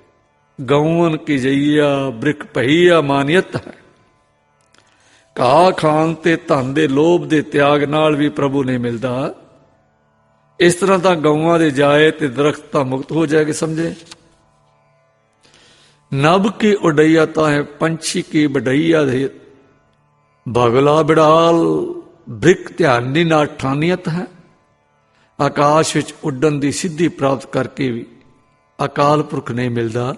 ਗਊਨ ਕੀ ਜਈਆ ਬ੍ਰਿਕ ਪਈਆ ਮਾਨੀਅਤ ਹੈ। ਕਾ ਖਾਨ ਤੇ ਧਨ ਦੇ ਲੋਭ ਦੇ ਤਿਆਗ ਨਾਲ ਵੀ ਪ੍ਰਭੂ ਨਹੀਂ ਮਿਲਦਾ। ਇਸ ਤਰ੍ਹਾਂ ਤਾਂ ਗਊਆਂ ਦੇ ਜਾਏ ਤੇ ਦਰਖਤ ਤਾਂ ਮੁਕਤ ਹੋ ਜਾਏਗੇ, ਸਮਝੇ? ਨਭ ਕੀ ਉਡਈਆ ਤਾਂ ਹੈ ਪੰਛੀ ਕੀ ਬਡਈਆ ਦੇ। ਬਗਲਾ ਬਿੜਾਲ ਬ੍ਰਿਕ ਧਿਆਨ ਨਾਲ ਠਾਨੀਅਤ ਹੈ। ਆਕਾਸ਼ ਵਿੱਚ ਉੱਡਣ ਦੀ ਸਿੱਧੀ ਪ੍ਰਾਪਤ ਕਰਕੇ ਵੀ ਅਕਾਲ ਪੁਰਖ ਨਹੀਂ ਮਿਲਦਾ।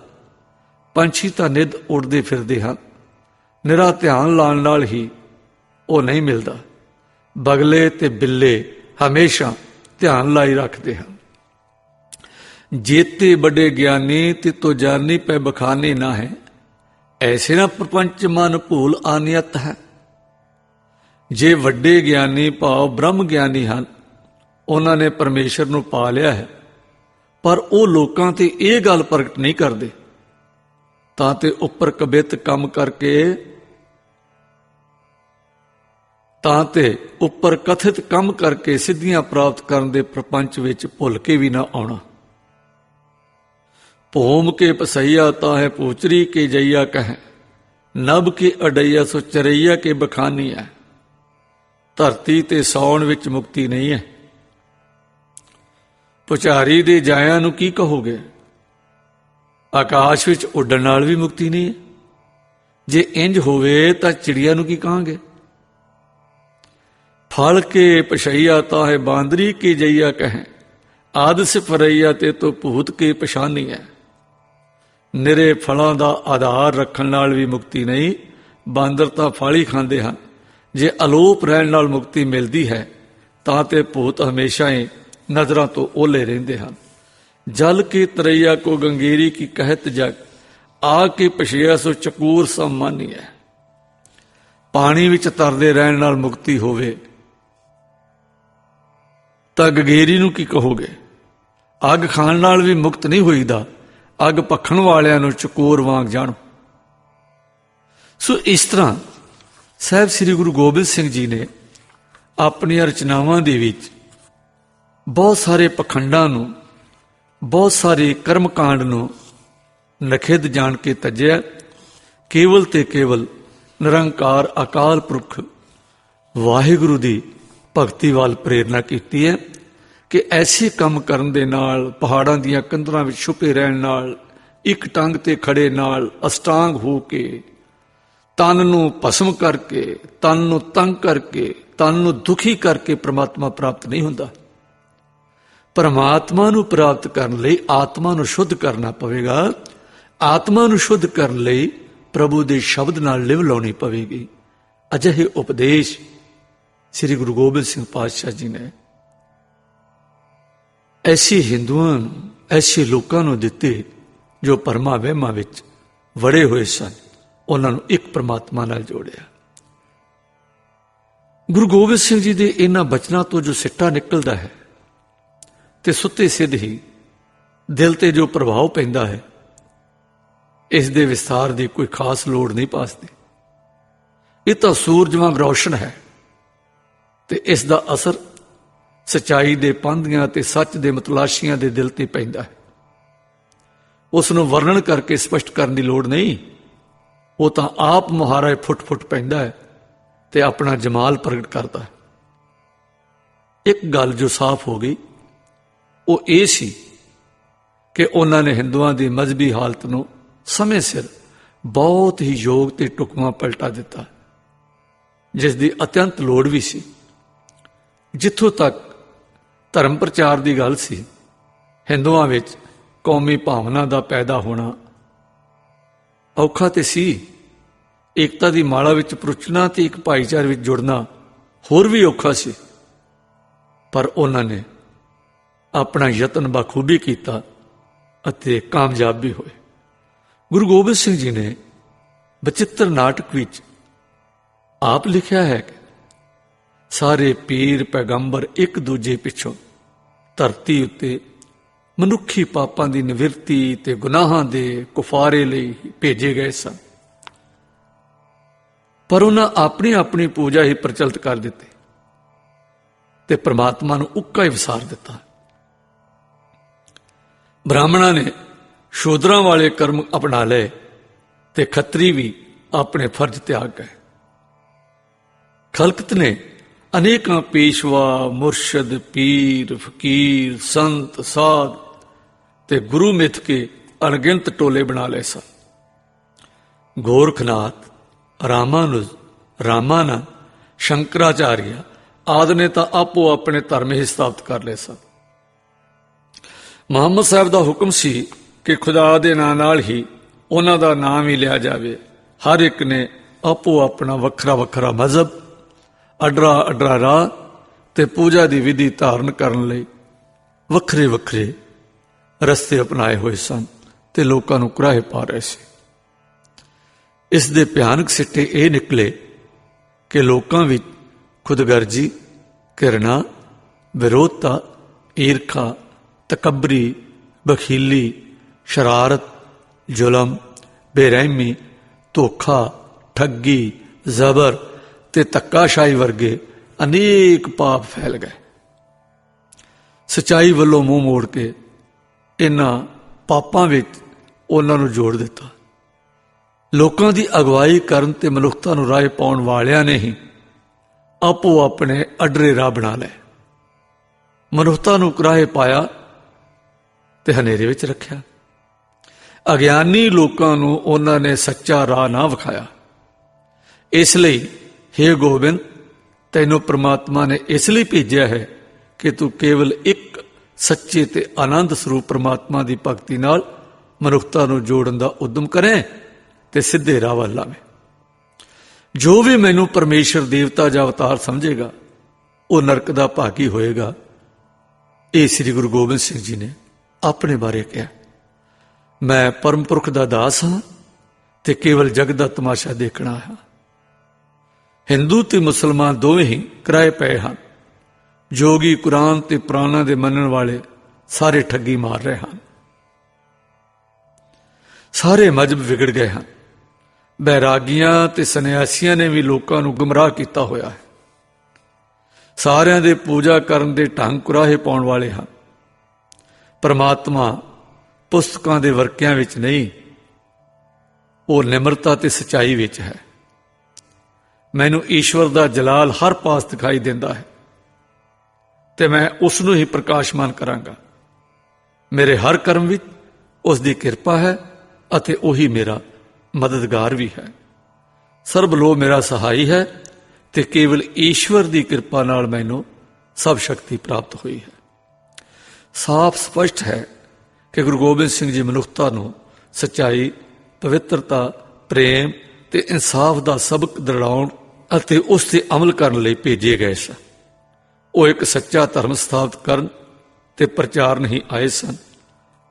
ਪੰਛੀ ਤਾਂ ਨਿੱਧ ਉੱਡਦੇ ਫਿਰਦੇ ਹਨ। ਨਿਰਾ ਧਿਆਨ ਲਾਉਣ ਨਾਲ ਹੀ ਉਹ ਨਹੀਂ ਮਿਲਦਾ। ਬਗਲੇ ਤੇ ਬਿੱਲੇ ਹਮੇਸ਼ਾ ਧਿਆਨ ਲਾਈ ਰੱਖਦੇ ਹਨ। ਜੇਤੇ ਵੱਡੇ ਗਿਆਨੀ ਤੇ ਤੋ ਜਾਨੀ ਪੈ ਬਖਾਨੇ ਨਾ ਹੈ। ਐਸੇ ਨਾ ਪ੍ਰਪੰਚ ਮਨ ਭੂਲ ਆਨੀਅਤ ਹੈ। ਜੇ ਵੱਡੇ ਗਿਆਨੀ ਭਾਵ ਬ੍ਰਹਮ ਗਿਆਨੀ ਹਨ, ਉਹਨਾਂ ਨੇ ਪਰਮੇਸ਼ਰ ਨੂੰ ਪਾ ਲਿਆ ਹੈ। ਪਰ ਉਹ ਲੋਕਾਂ ਤੇ ਇਹ ਗੱਲ ਪ੍ਰਗਟ ਨਹੀਂ ਕਰਦੇ। ਤਾਂ ਤੇ ਉੱਪਰ ਕਬਿਤ ਕੰਮ ਕਰਕੇ, ਤਾਂ ਤੇ ਉੱਪਰ ਕਥਿਤ ਕੰਮ ਕਰਕੇ ਸਿੱਧੀਆਂ ਪ੍ਰਾਪਤ ਕਰਨ ਦੇ ਪ੍ਰਪੰਚ ਵਿੱਚ ਭੁੱਲ ਕੇ ਵੀ ਨਾ ਆਉਣਾ। ਭੂਮ ਕੇ ਪਸਈਆ ਤਾਂ ਹੈ ਪੂਚਰੀ ਕੇ ਜਈਆ ਕਹੈ। ਨਭ ਕੇ ਅਡਈਆ ਸੋ ਚਰਈਆ ਕੇ ਬਖਾਨੀ ਹੈ ਧਰਤੀ ਤੇ ਸੌਣ ਵਿੱਚ ਮੁਕਤੀ ਨਹੀਂ ਹੈ ਪੁਚਾਰੀ ਦੇ ਜਾਇਆਂ ਨੂੰ ਕੀ ਕਹੋਗੇ? ਆਕਾਸ਼ ਵਿੱਚ ਉੱਡਣ ਨਾਲ ਵੀ ਮੁਕਤੀ ਨਹੀਂ ਹੈ ਜੇ ਇੰਜ ਹੋਵੇ ਤਾਂ ਚਿੜੀਆਂ ਨੂੰ ਕੀ ਕਹਾਂਗੇ? ਫਲ ਕੇ ਪਛਈਆ ਤਾਂ ਹੈ ਬਾਂਦਰੀ ਕੀ ਜਈਆ ਕਹੈ। ਆਦ ਸਿਫਰਈਆ ਤੇ ਤੋ ਭੂਤ ਕੇ ਪਛਾਨੀ ਹੈ ਨਿਰੇ ਫਲਾਂ ਦਾ ਆਧਾਰ ਰੱਖਣ ਨਾਲ ਵੀ ਮੁਕਤੀ ਨਹੀਂ, ਬਾਂਦਰ ਤਾਂ ਫਲ ਹੀ ਖਾਂਦੇ ਹਨ। ਜੇ ਅਲੋਪ ਰਹਿਣ ਨਾਲ ਮੁਕਤੀ ਮਿਲਦੀ ਹੈ, ਤਾਂ ਤੇ ਭੂਤ ਹਮੇਸ਼ਾ ਹੀ ਨਜ਼ਰਾਂ ਤੋਂ ਓਲੇ ਰਹਿੰਦੇ ਹਨ। ਜਲ ਕੀ ਤਰਈਆ ਕੋ ਗੰਗੇਰੀ ਕੀ ਕਹਿਤ ਜਗ, ਆ ਕੇ ਪਛਿਆ ਸੋ ਚਕੂਰ ਸਮਾਨੀ ਹੈ। ਪਾਣੀ ਵਿੱਚ ਤਰਦੇ ਰਹਿਣ ਨਾਲ ਮੁਕਤੀ ਹੋਵੇ, ਤਾਂ ਗਗੇਰੀ ਨੂੰ ਕੀ ਕਹੋਗੇ? ਅੱਗ ਖਾਣ ਨਾਲ ਵੀ ਮੁਕਤ ਨਹੀਂ ਹੋਈਦਾ। ਅੱਗ ਪਖਣ ਵਾਲਿਆਂ ਨੂੰ ਚਕੋਰ ਵਾਂਗ ਜਾਣ। ਸੋ ਇਸ ਤਰ੍ਹਾਂ ਸਾਹਿਬ ਸ੍ਰੀ ਗੁਰੂ ਗੋਬਿੰਦ ਸਿੰਘ ਜੀ ਨੇ ਆਪਣੀਆਂ ਰਚਨਾਵਾਂ ਦੇ ਵਿੱਚ ਬਹੁਤ ਸਾਰੇ ਪਖੰਡਾਂ ਨੂੰ, ਬਹੁਤ ਸਾਰੇ ਕਰਮਕਾਂਡ ਨੂੰ ਨਖਿੱਧ ਜਾਣ ਕੇ ਤਜਿਆ, ਕੇਵਲ ਤੇ ਕੇਵਲ ਨਿਰੰਕਾਰ ਅਕਾਲ ਪੁਰਖ ਵਾਹਿਗੁਰੂ ਦੀ ਭਗਤੀ ਵੱਲ ਪ੍ਰੇਰਣਾ ਕੀਤੀ ਹੈ। ਕਿ ਐਸੇ ਕੰਮ ਕਰਨ ਦੇ ਨਾਲ, ਪਹਾੜਾਂ ਦੀਆਂ ਕੰਧਰਾਂ ਵਿੱਚ ਛੁਪੇ ਰਹਿਣ ਨਾਲ, ਇੱਕ ਟੰਗ ਤੇ ਖੜੇ ਨਾਲ ਅਸ਼ਟਾਂਗ ਹੋ ਕੇ, ਤਨ ਨੂੰ ਭਸਮ ਕਰਕੇ, ਤਨ ਨੂੰ ਤੰਗ ਕਰਕੇ, ਤਨ ਨੂੰ ਦੁਖੀ ਕਰਕੇ ਪ੍ਰਮਾਤਮਾ ਪ੍ਰਾਪਤ ਨਹੀਂ ਹੁੰਦਾ। ਪਰਮਾਤਮਾ ਨੂੰ ਪ੍ਰਾਪਤ ਕਰਨ ਲਈ ਆਤਮਾ ਨੂੰ ਸ਼ੁੱਧ ਕਰਨਾ ਪਵੇਗਾ। ਆਤਮਾ ਨੂੰ ਸ਼ੁੱਧ ਕਰਨ ਲਈ ਪ੍ਰਭੂ ਦੇ ਸ਼ਬਦ ਨਾਲ ਲਿਵ ਲਾਉਣੀ ਪਵੇਗੀ। ਅਜਿਹੇ ਉਪਦੇਸ਼ ਸ੍ਰੀ ਗੁਰੂ ਗੋਬਿੰਦ ਸਿੰਘ ਪਾਤਸ਼ਾਹ ਜੀ ਨੇ ਐਸੀ ਹਿੰਦੂਆਂ ਨੂੰ, ਐਸੇ ਲੋਕਾਂ ਨੂੰ ਦਿੱਤੇ ਜੋ ਪਰਮਾ ਵਹਿਮਾਂ ਵਿੱਚ ਵੜੇ ਹੋਏ ਸਨ, ਉਹਨਾਂ ਨੂੰ ਇੱਕ ਪ੍ਰਮਾਤਮਾ ਨਾਲ ਜੋੜਿਆ। ਗੁਰੂ ਗੋਬਿੰਦ ਸਿੰਘ ਜੀ ਦੇ ਇਹਨਾਂ ਬਚਨਾਂ ਤੋਂ ਜੋ ਸਿੱਟਾ ਨਿਕਲਦਾ ਹੈ ਤੇ ਸੁੱਤੇ ਸਿੱਧ ਹੀ ਦਿਲ ਤੇ ਜੋ ਪ੍ਰਭਾਵ ਪੈਂਦਾ ਹੈ, ਇਸ ਦੇ ਵਿਸਥਾਰ ਦੀ ਕੋਈ ਖਾਸ ਲੋੜ ਨਹੀਂ ਪਾਸਦੀ। ਇਹ ਤਾਂ ਸੂਰਜ ਵਾਂਗ ਰੌਸ਼ਨ ਹੈ ਤੇ ਇਸ ਦਾ ਅਸਰ ਸਚਾਈ ਦੇ ਪੰਧੀਆਂ ਤੇ ਸੱਚ ਦੇ ਮਤਲਾਸ਼ੀਆਂ ਦੇ ਦਿਲ ਤੇ ਪੈਂਦਾ ਹੈ। ਉਸ ਨੂੰ ਵਰਣਨ ਕਰਕੇ ਸਪਸ਼ਟ ਕਰਨ ਦੀ ਲੋੜ ਨਹੀਂ। ਉਹ ਤਾਂ ਆਪ ਮੁਹਾਰਾ ਫੁੱਟ-ਫੁੱਟ ਪੈਂਦਾ ਹੈ ਤੇ ਆਪਣਾ ਜਮਾਲ ਪ੍ਰਗਟ ਕਰਦਾ ਹੈ। ਇੱਕ ਗੱਲ ਜੋ ਸਾਫ਼ ਹੋ ਗਈ, ਉਹ ਇਹ ਸੀ ਕਿ ਉਹਨਾਂ ਨੇ ਹਿੰਦੂਆਂ ਦੀ ਮਜ਼ਬੀ ਹਾਲਤ ਨੂੰ ਸਮੇਂ ਸਿਰ ਬਹੁਤ ਹੀ ਯੋਗ ਤੇ ਟੁਕਮਾ ਪਲਟਾ ਦਿੱਤਾ। ਜਿਸ ਦੀ ਅਤਿਅੰਤ ਲੋੜ ਵੀ ਸੀ। ਜਿੱਥੋਂ ਤੱਕ ਧਰਮ ਪ੍ਰਚਾਰ ਦੀ ਗੱਲ ਸੀ। ਹਿੰਦੂਆਂ ਵਿੱਚ ਕੌਮੀ ਭਾਵਨਾ ਦਾ ਪੈਦਾ ਹੋਣਾ ਔਖਾ ਤੇ ਸੀ। ਏਕਤਾ ਦੀ ਮਾਲਾ ਵਿੱਚ ਪਰੁਚਨਾ ਤੇ ਇੱਕ ਭਾਈਚਾਰੇ ਵਿੱਚ ਜੁੜਨਾ ਹੋਰ ਵੀ ਔਖਾ ਸੀ। ਪਰ ਉਹਨਾਂ ਨੇ ਆਪਣਾ ਯਤਨ ਬਖੂਬੀ ਕੀਤਾ ਅਤੇ ਕਾਮਯਾਬ ਵੀ ਹੋਏ। ਗੁਰੂ ਗੋਬਿੰਦ ਸਿੰਘ ਜੀ ਨੇ ਬਚਿੱਤਰ ਨਾਟਕ ਵਿੱਚ ਆਪ ਲਿਖਿਆ ਹੈ ਕਿ ਸਾਰੇ ਪੀਰ ਪੈਗੰਬਰ ਇੱਕ ਦੂਜੇ ਪਿੱਛੋਂ ਧਰਤੀ ਉੱਤੇ ਮਨੁੱਖੀ ਪਾਪਾਂ ਦੀ ਨਿਵਰਤੀ ਤੇ ਗੁਨਾਹਾਂ ਦੇ ਕੁਫਾਰੇ ਲਈ ਭੇਜੇ ਗਏ ਸਨ। ਪਰ ਉਹਨਾਂ ਆਪਣੀ ਆਪਣੀ ਪੂਜਾ ਹੀ ਪ੍ਰਚਲਿਤ ਕਰ ਦਿੱਤੀ ਤੇ ਪ੍ਰਮਾਤਮਾ ਨੂੰ ਉੱਕਾ ਹੀ ਵਿਸਾਰ ਦਿੱਤਾ। ਬ੍ਰਾਹਮਣਾਂ ਨੇ ਸ਼ੂਦਰਾਂ ਵਾਲੇ ਕਰਮ ਅਪਣਾ ਲਏ ਤੇ ਖੱਤਰੀ ਵੀ ਆਪਣੇ ਫਰਜ਼ ਤਿਆਗ ਗਏ। ਖਲਕਤ ਨੇ ਅਨੇਕਾਂ ਪੇਸ਼ਵਾ, ਮੁਰਸ਼ਦ, ਪੀਰ, ਫਕੀਰ, ਸੰਤ, ਸਾਧ ਤੇ ਗੁਰੂ ਮਿੱਥ ਕੇ ਅਣਗਿਣਤ ਟੋਲੇ ਬਣਾ ਲਏ ਸਨ। ਗੋਰਖਨਾਥ, ਰਾਮਾਨੁਜ ਰਾਮਾਨੰਦ ਸ਼ੰਕਰਾਚਾਰੀਆ ਆਦਿ ਨੇ ਤਾਂ ਆਪੋ ਆਪਣੇ ਧਰਮ ਹੀ ਸਥਾਪਿਤ ਕਰ ਲਏ ਸਨ। ਮੁਹੰਮਦ ਸਾਹਿਬ ਦਾ ਹੁਕਮ ਸੀ ਕਿ ਖੁਦਾ ਦੇ ਨਾਂ ਨਾਲ ਹੀ ਉਹਨਾਂ ਦਾ ਨਾਮ ਹੀ ਲਿਆ ਜਾਵੇ। ਹਰ ਇੱਕ ਨੇ ਆਪੋ ਆਪਣਾ ਵੱਖਰਾ ਵੱਖਰਾ ਮਜ਼ਹਬ ਅਡਰਾ ਅਡਰਾ ਰਾਹ ਤੇ ਪੂਜਾ ਦੀ ਵਿਧੀ ਧਾਰਨ ਕਰਨ ਲਈ ਵੱਖਰੇ ਵੱਖਰੇ ਰਸਤੇ ਅਪਣਾਏ ਹੋਏ ਸਨ ਤੇ ਲੋਕਾਂ ਨੂੰ ਕੁਰਾਹੇ ਪਾ ਰਹੇ ਸੀ। ਇਸ ਦੇ ਭਿਆਨਕ ਸਿੱਟੇ ਇਹ ਨਿਕਲੇ ਕਿ ਲੋਕਾਂ ਵਿੱਚ ਖੁਦਗਰਜੀ ਕਿਰਨਾ ਵਿਰੋਧਤਾ, ਈਰਖਾ, ਤਕਬਰੀ, ਬਖੀਲੀ, ਸ਼ਰਾਰਤ, ਜ਼ੁਲਮ, ਬੇਰਹਿਮੀ, ਧੋਖਾ, ਠੱਗੀ, ਜ਼ਬਰ ਤੇ ਧੱਕਾਸ਼ਾਹੀ ਵਰਗੇ ਅਨੇਕ ਪਾਪ ਫੈਲ ਗਏ। ਸਚਾਈ ਵੱਲੋਂ ਮੂੰਹ ਮੋੜ ਕੇ ਇਹਨਾਂ ਪਾਪਾਂ ਵਿੱਚ ਉਹਨਾਂ ਨੂੰ ਜੋੜ ਦਿੱਤਾ। ਲੋਕਾਂ ਦੀ ਅਗਵਾਈ ਕਰਨ ਤੇ ਮਨੁੱਖਤਾ ਨੂੰ ਰਾਹ ਪਾਉਣ ਵਾਲਿਆਂ ਨੇ ਹੀ ਆਪੋ ਆਪਣੇ ਅਡਰੇ ਰਾਹ ਬਣਾ ਲਏ। ਮਨੁੱਖਤਾ ਨੂੰ ਕੁਰਾਹੇ ਪਾਇਆ ਤੇ ਹਨੇਰੇ ਵਿੱਚ ਰੱਖਿਆ। ਅਗਿਆਨੀ ਲੋਕਾਂ ਨੂੰ ਉਹਨਾਂ ਨੇ ਸੱਚਾ ਰਾਹ ਨਾ ਵਿਖਾਇਆ। ਇਸ ਲਈ हे ਗੋਬਿੰਦ, ਤੈਨੂੰ ਪ੍ਰਮਾਤਮਾ ਨੇ ਇਸ ਲਈ ਭੇਜਿਆ ਹੈ ਕਿ ਤੂੰ ਕੇਵਲ ਇੱਕ ਸੱਚੇ ਤੇ ਆਨੰਦ ਸਰੂਪ ਪ੍ਰਮਾਤਮਾ ਦੀ ਭਗਤੀ ਨਾਲ ਮਨੁੱਖਤਾ ਨੂੰ ਜੋੜਨ ਦਾ ਉਦਮ ਕਰੇ ਤੇ ਸਿੱਧੇ ਰਾਹ ਵੱਲ ਲਾਵੇਂ ਜੋ ਵੀ ਮੈਨੂੰ ਪਰਮੇਸ਼ਰ ਦੇਵਤਾ ਜਾਂ ਅਵਤਾਰ ਸਮਝੇਗਾ, ਉਹ ਨਰਕ ਦਾ ਭਾਗੀ ਹੋਏਗਾ। ਇਹ ਸ੍ਰੀ ਗੁਰੂ ਗੋਬਿੰਦ ਸਿੰਘ ਜੀ ਨੇ ਆਪਣੇ ਬਾਰੇ ਕਿਹਾ। ਮੈਂ ਪਰਮਪੁਰਖ ਦਾ ਦਾਸ ਹਾਂ ਤੇ ਕੇਵਲ ਜਗ ਦਾ ਤਮਾਸ਼ਾ ਦੇਖਣਾ ਹੈ। ਹਿੰਦੂ ਤੇ ਮੁਸਲਮਾਨ ਦੋਵੇਂ ਹੀ ਕਿਰਾਏ ਪਏ ਹਨ। ਜੋਗੀ ਕੁਰਾਨ ਤੇ ਪੁਰਾਣਾ ਦੇ ਮੰਨਣ ਵਾਲੇ ਸਾਰੇ ਠੱਗੀ ਮਾਰ ਰਹੇ ਹਨ। ਸਾਰੇ ਮਜਬ ਵਿਗੜ ਗਏ ਹਨ। ਬੈਰਾਗੀਆਂ ਤੇ ਸੰਨਿਆਸੀਆਂ ਨੇ ਵੀ ਲੋਕਾਂ ਨੂੰ ਗੁੰਮਰਾਹ ਕੀਤਾ ਹੋਇਆ ਹੈ। ਸਾਰਿਆਂ ਦੇ ਪੂਜਾ ਕਰਨ ਦੇ ਢੰਗ ਕੁਰਾਹੇ ਪਾਉਣ ਵਾਲੇ ਹਨ। ਪਰਮਾਤਮਾ ਪੁਸਤਕਾਂ ਦੇ ਵਰਕਿਆਂ ਵਿੱਚ ਨਹੀਂ, ਉਹ ਨਿਮਰਤਾ ਤੇ ਸਚਾਈ ਵਿੱਚ ਹੈ। ਮੈਨੂੰ ਈਸ਼ਵਰ ਦਾ ਜਲਾਲ ਹਰ ਪਾਸ ਦਿਖਾਈ ਦਿੰਦਾ ਹੈ ਤੇ ਮੈਂ ਉਸ ਨੂੰ ਹੀ ਪ੍ਰਕਾਸ਼ਮਾਨ ਕਰਾਂਗਾ। ਮੇਰੇ ਹਰ ਕਰਮ ਵਿੱਚ ਉਸ ਦੀ ਕਿਰਪਾ ਹੈ ਅਤੇ ਉਹੀ ਮੇਰਾ ਮਦਦਗਾਰ ਵੀ ਹੈ। ਸਰਬ ਲੋ ਮੇਰਾ ਸਹਾਈ ਹੈ ਤੇ ਕੇਵਲ ਈਸ਼ਵਰ ਦੀ ਕਿਰਪਾ ਨਾਲ ਮੈਨੂੰ ਸਭ ਸ਼ਕਤੀ ਪ੍ਰਾਪਤ ਹੋਈ ਹੈ। ਸਾਫ਼ ਸਪਸ਼ਟ ਹੈ ਕਿ ਗੁਰੂ ਗੋਬਿੰਦ ਸਿੰਘ ਜੀ ਮਨੁੱਖਤਾ ਨੂੰ ਸਚਾਈ, ਪਵਿੱਤਰਤਾ, ਪ੍ਰੇਮ ਤੇ ਇਨਸਾਫ ਦਾ ਸਬਕ ਦਿਲਾਉਣ ਅਤੇ ਉਸ ਤੇ ਅਮਲ ਕਰਨ ਲਈ ਭੇਜੇ ਗਏ ਸਨ। ਉਹ ਇੱਕ ਸੱਚਾ ਧਰਮ ਸਥਾਪਿਤ ਕਰਨ ਤੇ ਪ੍ਰਚਾਰ ਨਹੀਂ ਆਏ ਸਨ।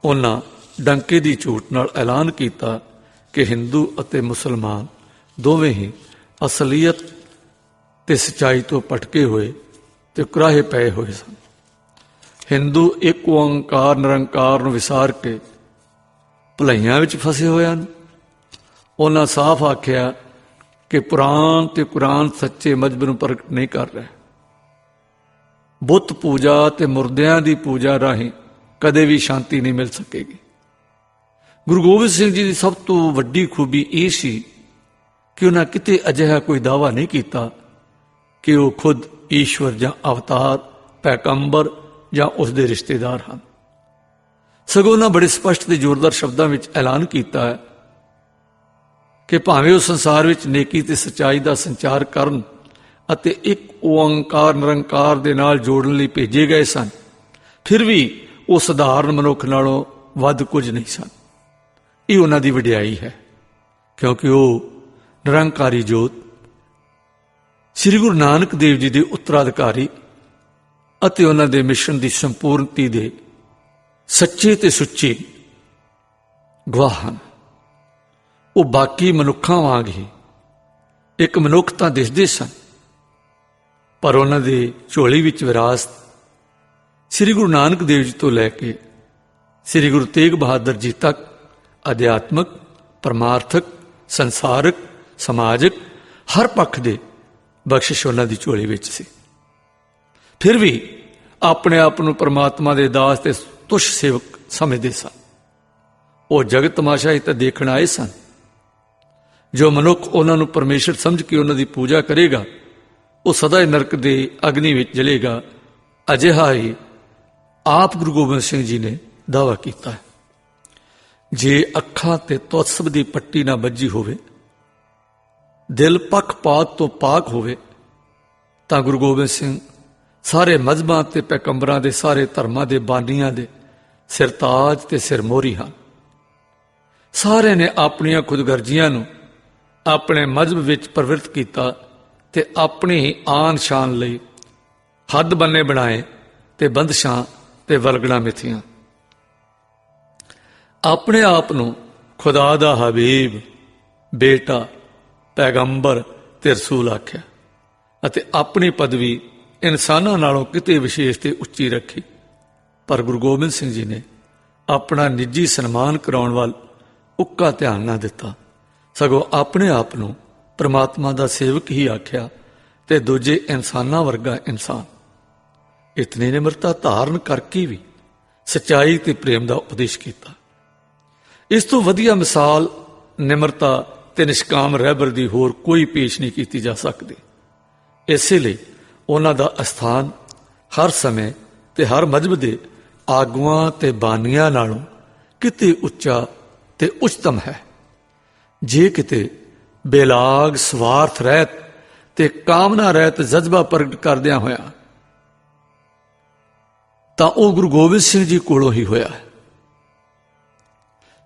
ਉਹਨਾਂ ਡੰਕੇ ਦੀ ਝੂਠ ਨਾਲ ਐਲਾਨ ਕੀਤਾ ਕਿ ਹਿੰਦੂ ਅਤੇ ਮੁਸਲਮਾਨ ਦੋਵੇਂ ਹੀ ਅਸਲੀਅਤ ਤੇ ਸਚਾਈ ਤੋਂ ਭਟਕੇ ਹੋਏ ਤੇ ਕੁਰਾਹੇ ਪਏ ਹੋਏ ਸਨ। ਹਿੰਦੂ ਇੱਕ ਓੰਕਾਰ ਨਿਰੰਕਾਰ ਨੂੰ ਵਿਸਾਰ ਕੇ ਭਲਾਈਆਂ ਵਿੱਚ ਫਸੇ ਹੋਏ ਹਨ। ਉਹਨਾਂ ਸਾਫ਼ ਆਖਿਆ ਕਿ ਪੁਰਾਣ ਤੇ ਕੁਰਾਨ ਸੱਚੇ ਮਜਬ ਨੂੰ ਪ੍ਰਗਟ ਨਹੀਂ ਕਰ ਰਹੇ। ਬੁੱਤ ਪੂਜਾ ਤੇ ਮੁਰਦਿਆਂ ਦੀ ਪੂਜਾ ਰਾਹੀਂ ਕਦੇ ਵੀ ਸ਼ਾਂਤੀ ਨਹੀਂ ਮਿਲ ਸਕੇਗੀ। ਗੁਰੂ ਗੋਬਿੰਦ ਸਿੰਘ ਜੀ ਦੀ ਸਭ ਤੋਂ ਵੱਡੀ ਖੂਬੀ ਇਹ ਸੀ ਕਿ ਉਹਨਾਂ ਕਿਤੇ ਅਜਿਹਾ ਕੋਈ ਦਾਵਾ ਨਹੀਂ ਕੀਤਾ ਕਿ ਉਹ ਖੁਦ ਈਸ਼ਵਰ ਜਾਂ ਅਵਤਾਰ, ਪੈਗੰਬਰ ਜਾਂ ਉਸ ਦੇ ਰਿਸ਼ਤੇਦਾਰ ਹਨ। ਸਗੋਂ ਉਹਨਾਂ ਬੜੇ ਸਪਸ਼ਟ ਤੇ ਜ਼ੋਰਦਾਰ ਸ਼ਬਦਾਂ ਵਿੱਚ ਐਲਾਨ ਕੀਤਾ ਹੈ ਕਿ ਭਾਵੇਂ ਉਹ ਸੰਸਾਰ ਵਿੱਚ ਨੇਕੀ ਤੇ ਸਚਾਈ ਦਾ ਸੰਚਾਰ ਕਰਨ ਅਤੇ ਇੱਕ ਓੰਕਾਰ ਨਿਰੰਕਾਰ ਦੇ ਨਾਲ ਜੋੜਨ ਲਈ ਭੇਜੇ ਗਏ ਸਨ, ਫਿਰ ਵੀ ਉਹ ਸਧਾਰਨ ਮਨੁੱਖ ਨਾਲੋਂ ਵੱਧ ਕੁਝ ਨਹੀਂ ਸਨ। ਇਹ ਉਹਨਾਂ ਦੀ ਵਡਿਆਈ ਹੈ, ਕਿਉਂਕਿ ਉਹ ਨਿਰੰਕਾਰੀ ਜੋਤ, ਸ੍ਰੀ ਗੁਰੂ ਨਾਨਕ ਦੇਵ ਜੀ ਦੇ ਉੱਤਰਾਧਿਕਾਰੀ ਅਤੇ ਉਹਨਾਂ ਦੇ ਮਿਸ਼ਨ ਦੀ ਸੰਪੂਰਨਤੀ ਦੇ ਸੱਚੇ ਤੇ ਸੁੱਚੇ ਗਵਾਹ ਹਨ। ਉਹ ਬਾਕੀ ਮਨੁੱਖਾਂ ਵਾਂਗ ਹੀ। ਇੱਕ ਮਨੁੱਖ ਤਾਂ ਦਿਸਦੇ ਸਨ, ਪਰ ਉਹਨਾਂ ਦੇ ਝੋਲੀ ਵਿੱਚ ਵਿਰਾਸਤ ਸ੍ਰੀ ਗੁਰੂ ਨਾਨਕ ਦੇਵ ਜੀ ਤੋਂ ਲੈ ਕੇ ਸ੍ਰੀ ਗੁਰੂ ਤੇਗ ਬਹਾਦਰ ਜੀ ਤੱਕ ਅਧਿਆਤਮਕ, ਪਰਮਾਰਥਕ, ਸੰਸਾਰਕ, ਸਮਾਜਿਕ ਹਰ ਪੱਖ ਦੇ ਬਖਸ਼ਿਸ਼ ਉਹਨਾਂ ਦੀ ਝੋਲੀ ਵਿੱਚ ਸੀ। ਫਿਰ ਵੀ ਆਪਣੇ ਆਪ ਨੂੰ ਪਰਮਾਤਮਾ ਦੇ ਦਾਸ ਤੇ ਤੁਸ਼ ਸੇਵਕ ਸਮਝਦੇ ਸਨ। ਉਹ ਜਗਤ ਤਮਾਸ਼ਾ ਹੀ ਤਾਂ ਦੇਖਣ ਆਏ ਸਨ। ਜੋ ਮਨੁੱਖ ਉਹਨਾਂ ਨੂੰ ਪਰਮੇਸ਼ਰ ਸਮਝ ਕੇ ਉਹਨਾਂ ਦੀ ਪੂਜਾ ਕਰੇਗਾ, ਉਹ ਸਦਾ ਹੀ ਨਰਕ ਦੇ ਅਗਨੀ ਵਿੱਚ ਜਲੇਗਾ। ਅਜਿਹਾ ਹੀ ਆਪ ਗੁਰੂ ਗੋਬਿੰਦ ਸਿੰਘ ਜੀ ਨੇ ਦਾਵਾ ਕੀਤਾ ਹੈ। ਜੇ ਅੱਖਾਂ ਤੇ ਤੁਸਬ ਦੀ ਪੱਟੀ ਨਾ ਵੱਜੀ ਹੋਵੇ, ਦਿਲ ਪੱਖਪਾਤ ਤੋਂ ਪਾਕ ਹੋਵੇ, ਤਾਂ ਗੁਰੂ ਗੋਬਿੰਦ ਸਿੰਘ ਸਾਰੇ ਮਜ਼ਹਬਾਂ ਤੇ ਪੈਗੰਬਰਾਂ ਦੇ, ਸਾਰੇ ਧਰਮਾਂ ਦੇ ਬਾਨੀਆਂ ਦੇ ਸਿਰਤਾਜ ਤੇ ਸਿਰਮੋਰੀ ਹਨ। ਸਾਰਿਆਂ ਨੇ ਆਪਣੀਆਂ ਖੁਦਗਰਜ਼ੀਆਂ ਨੂੰ ਆਪਣੇ ਮਜ਼ਹਬ ਵਿੱਚ ਪ੍ਰਵਿਰਤ ਕੀਤਾ ਤੇ ਆਪਣੀ ਹੀ ਆਨ ਸ਼ਾਨ ਲਈ ਹੱਦ ਬੰਨੇ ਬਣਾਏ ਤੇ ਬੰਦਸ਼ਾਂ ਤੇ ਵਲਗਣਾ ਮਿਥੀਆਂ। ਆਪਣੇ ਆਪ ਨੂੰ ਖੁਦਾ ਦਾ ਹਬੀਬ, ਬੇਟਾ, ਪੈਗੰਬਰ ਤੇ ਰਸੂਲ ਆਖਿਆ ਅਤੇ ਆਪਣੀ ਪਦਵੀ ਇਨਸਾਨਾਂ ਨਾਲੋਂ ਕਿਤੇ ਵਿਸ਼ੇਸ਼ ਤੇ ਉੱਚੀ ਰੱਖੀ। ਪਰ ਗੁਰੂ ਗੋਬਿੰਦ ਸਿੰਘ ਜੀ ਨੇ ਆਪਣਾ ਨਿੱਜੀ ਸਨਮਾਨ ਕਰਾਉਣ ਵੱਲ ਉੱਕਾ ਧਿਆਨ ਨਾ ਦਿੱਤਾ। ਸਗੋਂ ਆਪਣੇ ਆਪ ਨੂੰ ਪ੍ਰਮਾਤਮਾ ਦਾ ਸੇਵਕ ਹੀ ਆਖਿਆ ਤੇ ਦੂਜੇ ਇਨਸਾਨਾਂ ਵਰਗਾ ਇਨਸਾਨ। ਇਤਨੀ ਨਿਮਰਤਾ ਧਾਰਨ ਕਰਕੇ ਵੀ ਸਚਾਈ ਤੇ ਪ੍ਰੇਮ ਦਾ ਉਪਦੇਸ਼ ਕੀਤਾ। ਇਸ ਤੋਂ ਵਧੀਆ ਮਿਸਾਲ ਨਿਮਰਤਾ ਤੇ ਨਿਸ਼ਕਾਮ ਰਹਿਬਰ ਦੀ ਹੋਰ ਕੋਈ ਪੇਸ਼ ਨਹੀਂ ਕੀਤੀ ਜਾ ਸਕਦੀ। ਇਸੇ ਲਈ ਉਹਨਾਂ ਦਾ ਅਸਥਾਨ ਹਰ ਸਮੇਂ ਤੇ ਹਰ ਮਜਬ ਦੇ ਆਗੂਆਂ ਤੇ ਬਾਨੀਆਂ ਨਾਲੋਂ ਕਿਤੇ ਉੱਚਾ ਤੇ ਉੱਚਤਮ ਹੈ। ਜੇ ਕਿਤੇ ਬੇਲਾਗ ਸਵਾਰਥ ਰਹਿਤ ਤੇ ਕਾਮਨਾ ਰਹਿਤ ਜਜ਼ਬਾ ਪ੍ਰਗਟ ਕਰਦਿਆਂ ਹੋਇਆ, ਤਾਂ ਉਹ ਗੁਰੂ ਗੋਬਿੰਦ ਸਿੰਘ ਜੀ ਕੋਲੋਂ ਹੀ ਹੋਇਆ ਹੈ।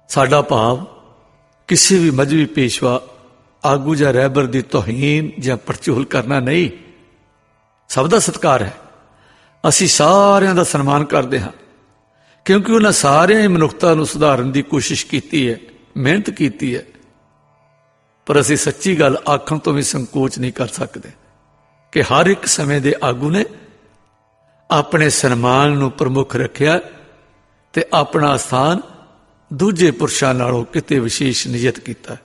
ਸਾਡਾ ਭਾਵ ਕਿਸੇ ਵੀ ਮਜਬੀ ਪੇਸ਼ਵਾ ਆਗੂ ਜਾਂ ਰਹਿਬਰ ਦੀ ਤੋਹੀਨ ਜਾਂ ਪਰਚੂਲ ਕਰਨਾ ਨਹੀਂ। ਸਭ ਦਾ ਸਤਿਕਾਰ ਹੈ। ਅਸੀਂ ਸਾਰਿਆਂ ਦਾ ਸਨਮਾਨ ਕਰਦੇ ਹਾਂ, ਕਿਉਂਕਿ ਉਹਨਾਂ ਸਾਰਿਆਂ ਹੀ ਮਨੁੱਖਤਾ ਨੂੰ ਸੁਧਾਰਨ ਦੀ ਕੋਸ਼ਿਸ਼ ਕੀਤੀ ਹੈ, ਮਿਹਨਤ ਕੀਤੀ ਹੈ। ਪਰ ਅਸੀਂ ਸੱਚੀ ਗੱਲ ਆਖਣ ਤੋਂ ਵੀ ਸੰਕੋਚ ਨਹੀਂ ਕਰ ਸਕਦੇ ਕਿ ਹਰ ਇੱਕ ਸਮੇਂ ਦੇ ਆਗੂ ਨੇ ਆਪਣੇ ਸਨਮਾਨ ਨੂੰ ਪ੍ਰਮੁੱਖ ਰੱਖਿਆ ਤੇ ਆਪਣਾ ਸਥਾਨ ਦੂਜੇ ਪੁਰਸ਼ਾਂ ਨਾਲੋਂ ਕਿਤੇ ਵਿਸ਼ੇਸ਼ ਨਿਯਤ ਕੀਤਾ।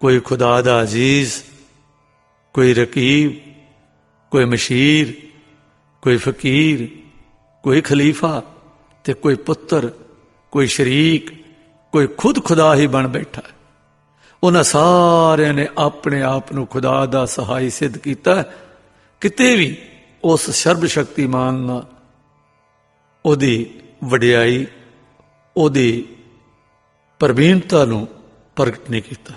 ਕੋਈ ਖੁਦਾ ਦਾ ਅਜ਼ੀਜ਼, ਕੋਈ ਰਕੀਬ, ਕੋਈ ਮਸ਼ੀਰ, ਕੋਈ ਫਕੀਰ, ਕੋਈ ਖਲੀਫਾ ਤੇ ਕੋਈ ਪੁੱਤਰ, ਕੋਈ ਸ਼ਰੀਕ, ਕੋਈ ਖੁਦ ਖੁਦਾ ਹੀ ਬਣ ਬੈਠਾ। ਉਹਨਾਂ ਸਾਰਿਆਂ ਨੇ ਆਪਣੇ ਆਪ ਨੂੰ ਖੁਦਾ ਦਾ ਸਹਾਈ ਸਿੱਧ ਕੀਤਾ ਕਿਤੇ ਵੀ ਉਸ ਸਰਬ ਸ਼ਕਤੀਮਾਨ ਨਾਲ ਉਹਦੀ ਵਡਿਆਈ, ਉਹਦੀ ਪ੍ਰਵੀਨਤਾ ਨੂੰ ਪ੍ਰਗਟ ਨਹੀਂ ਕੀਤਾ।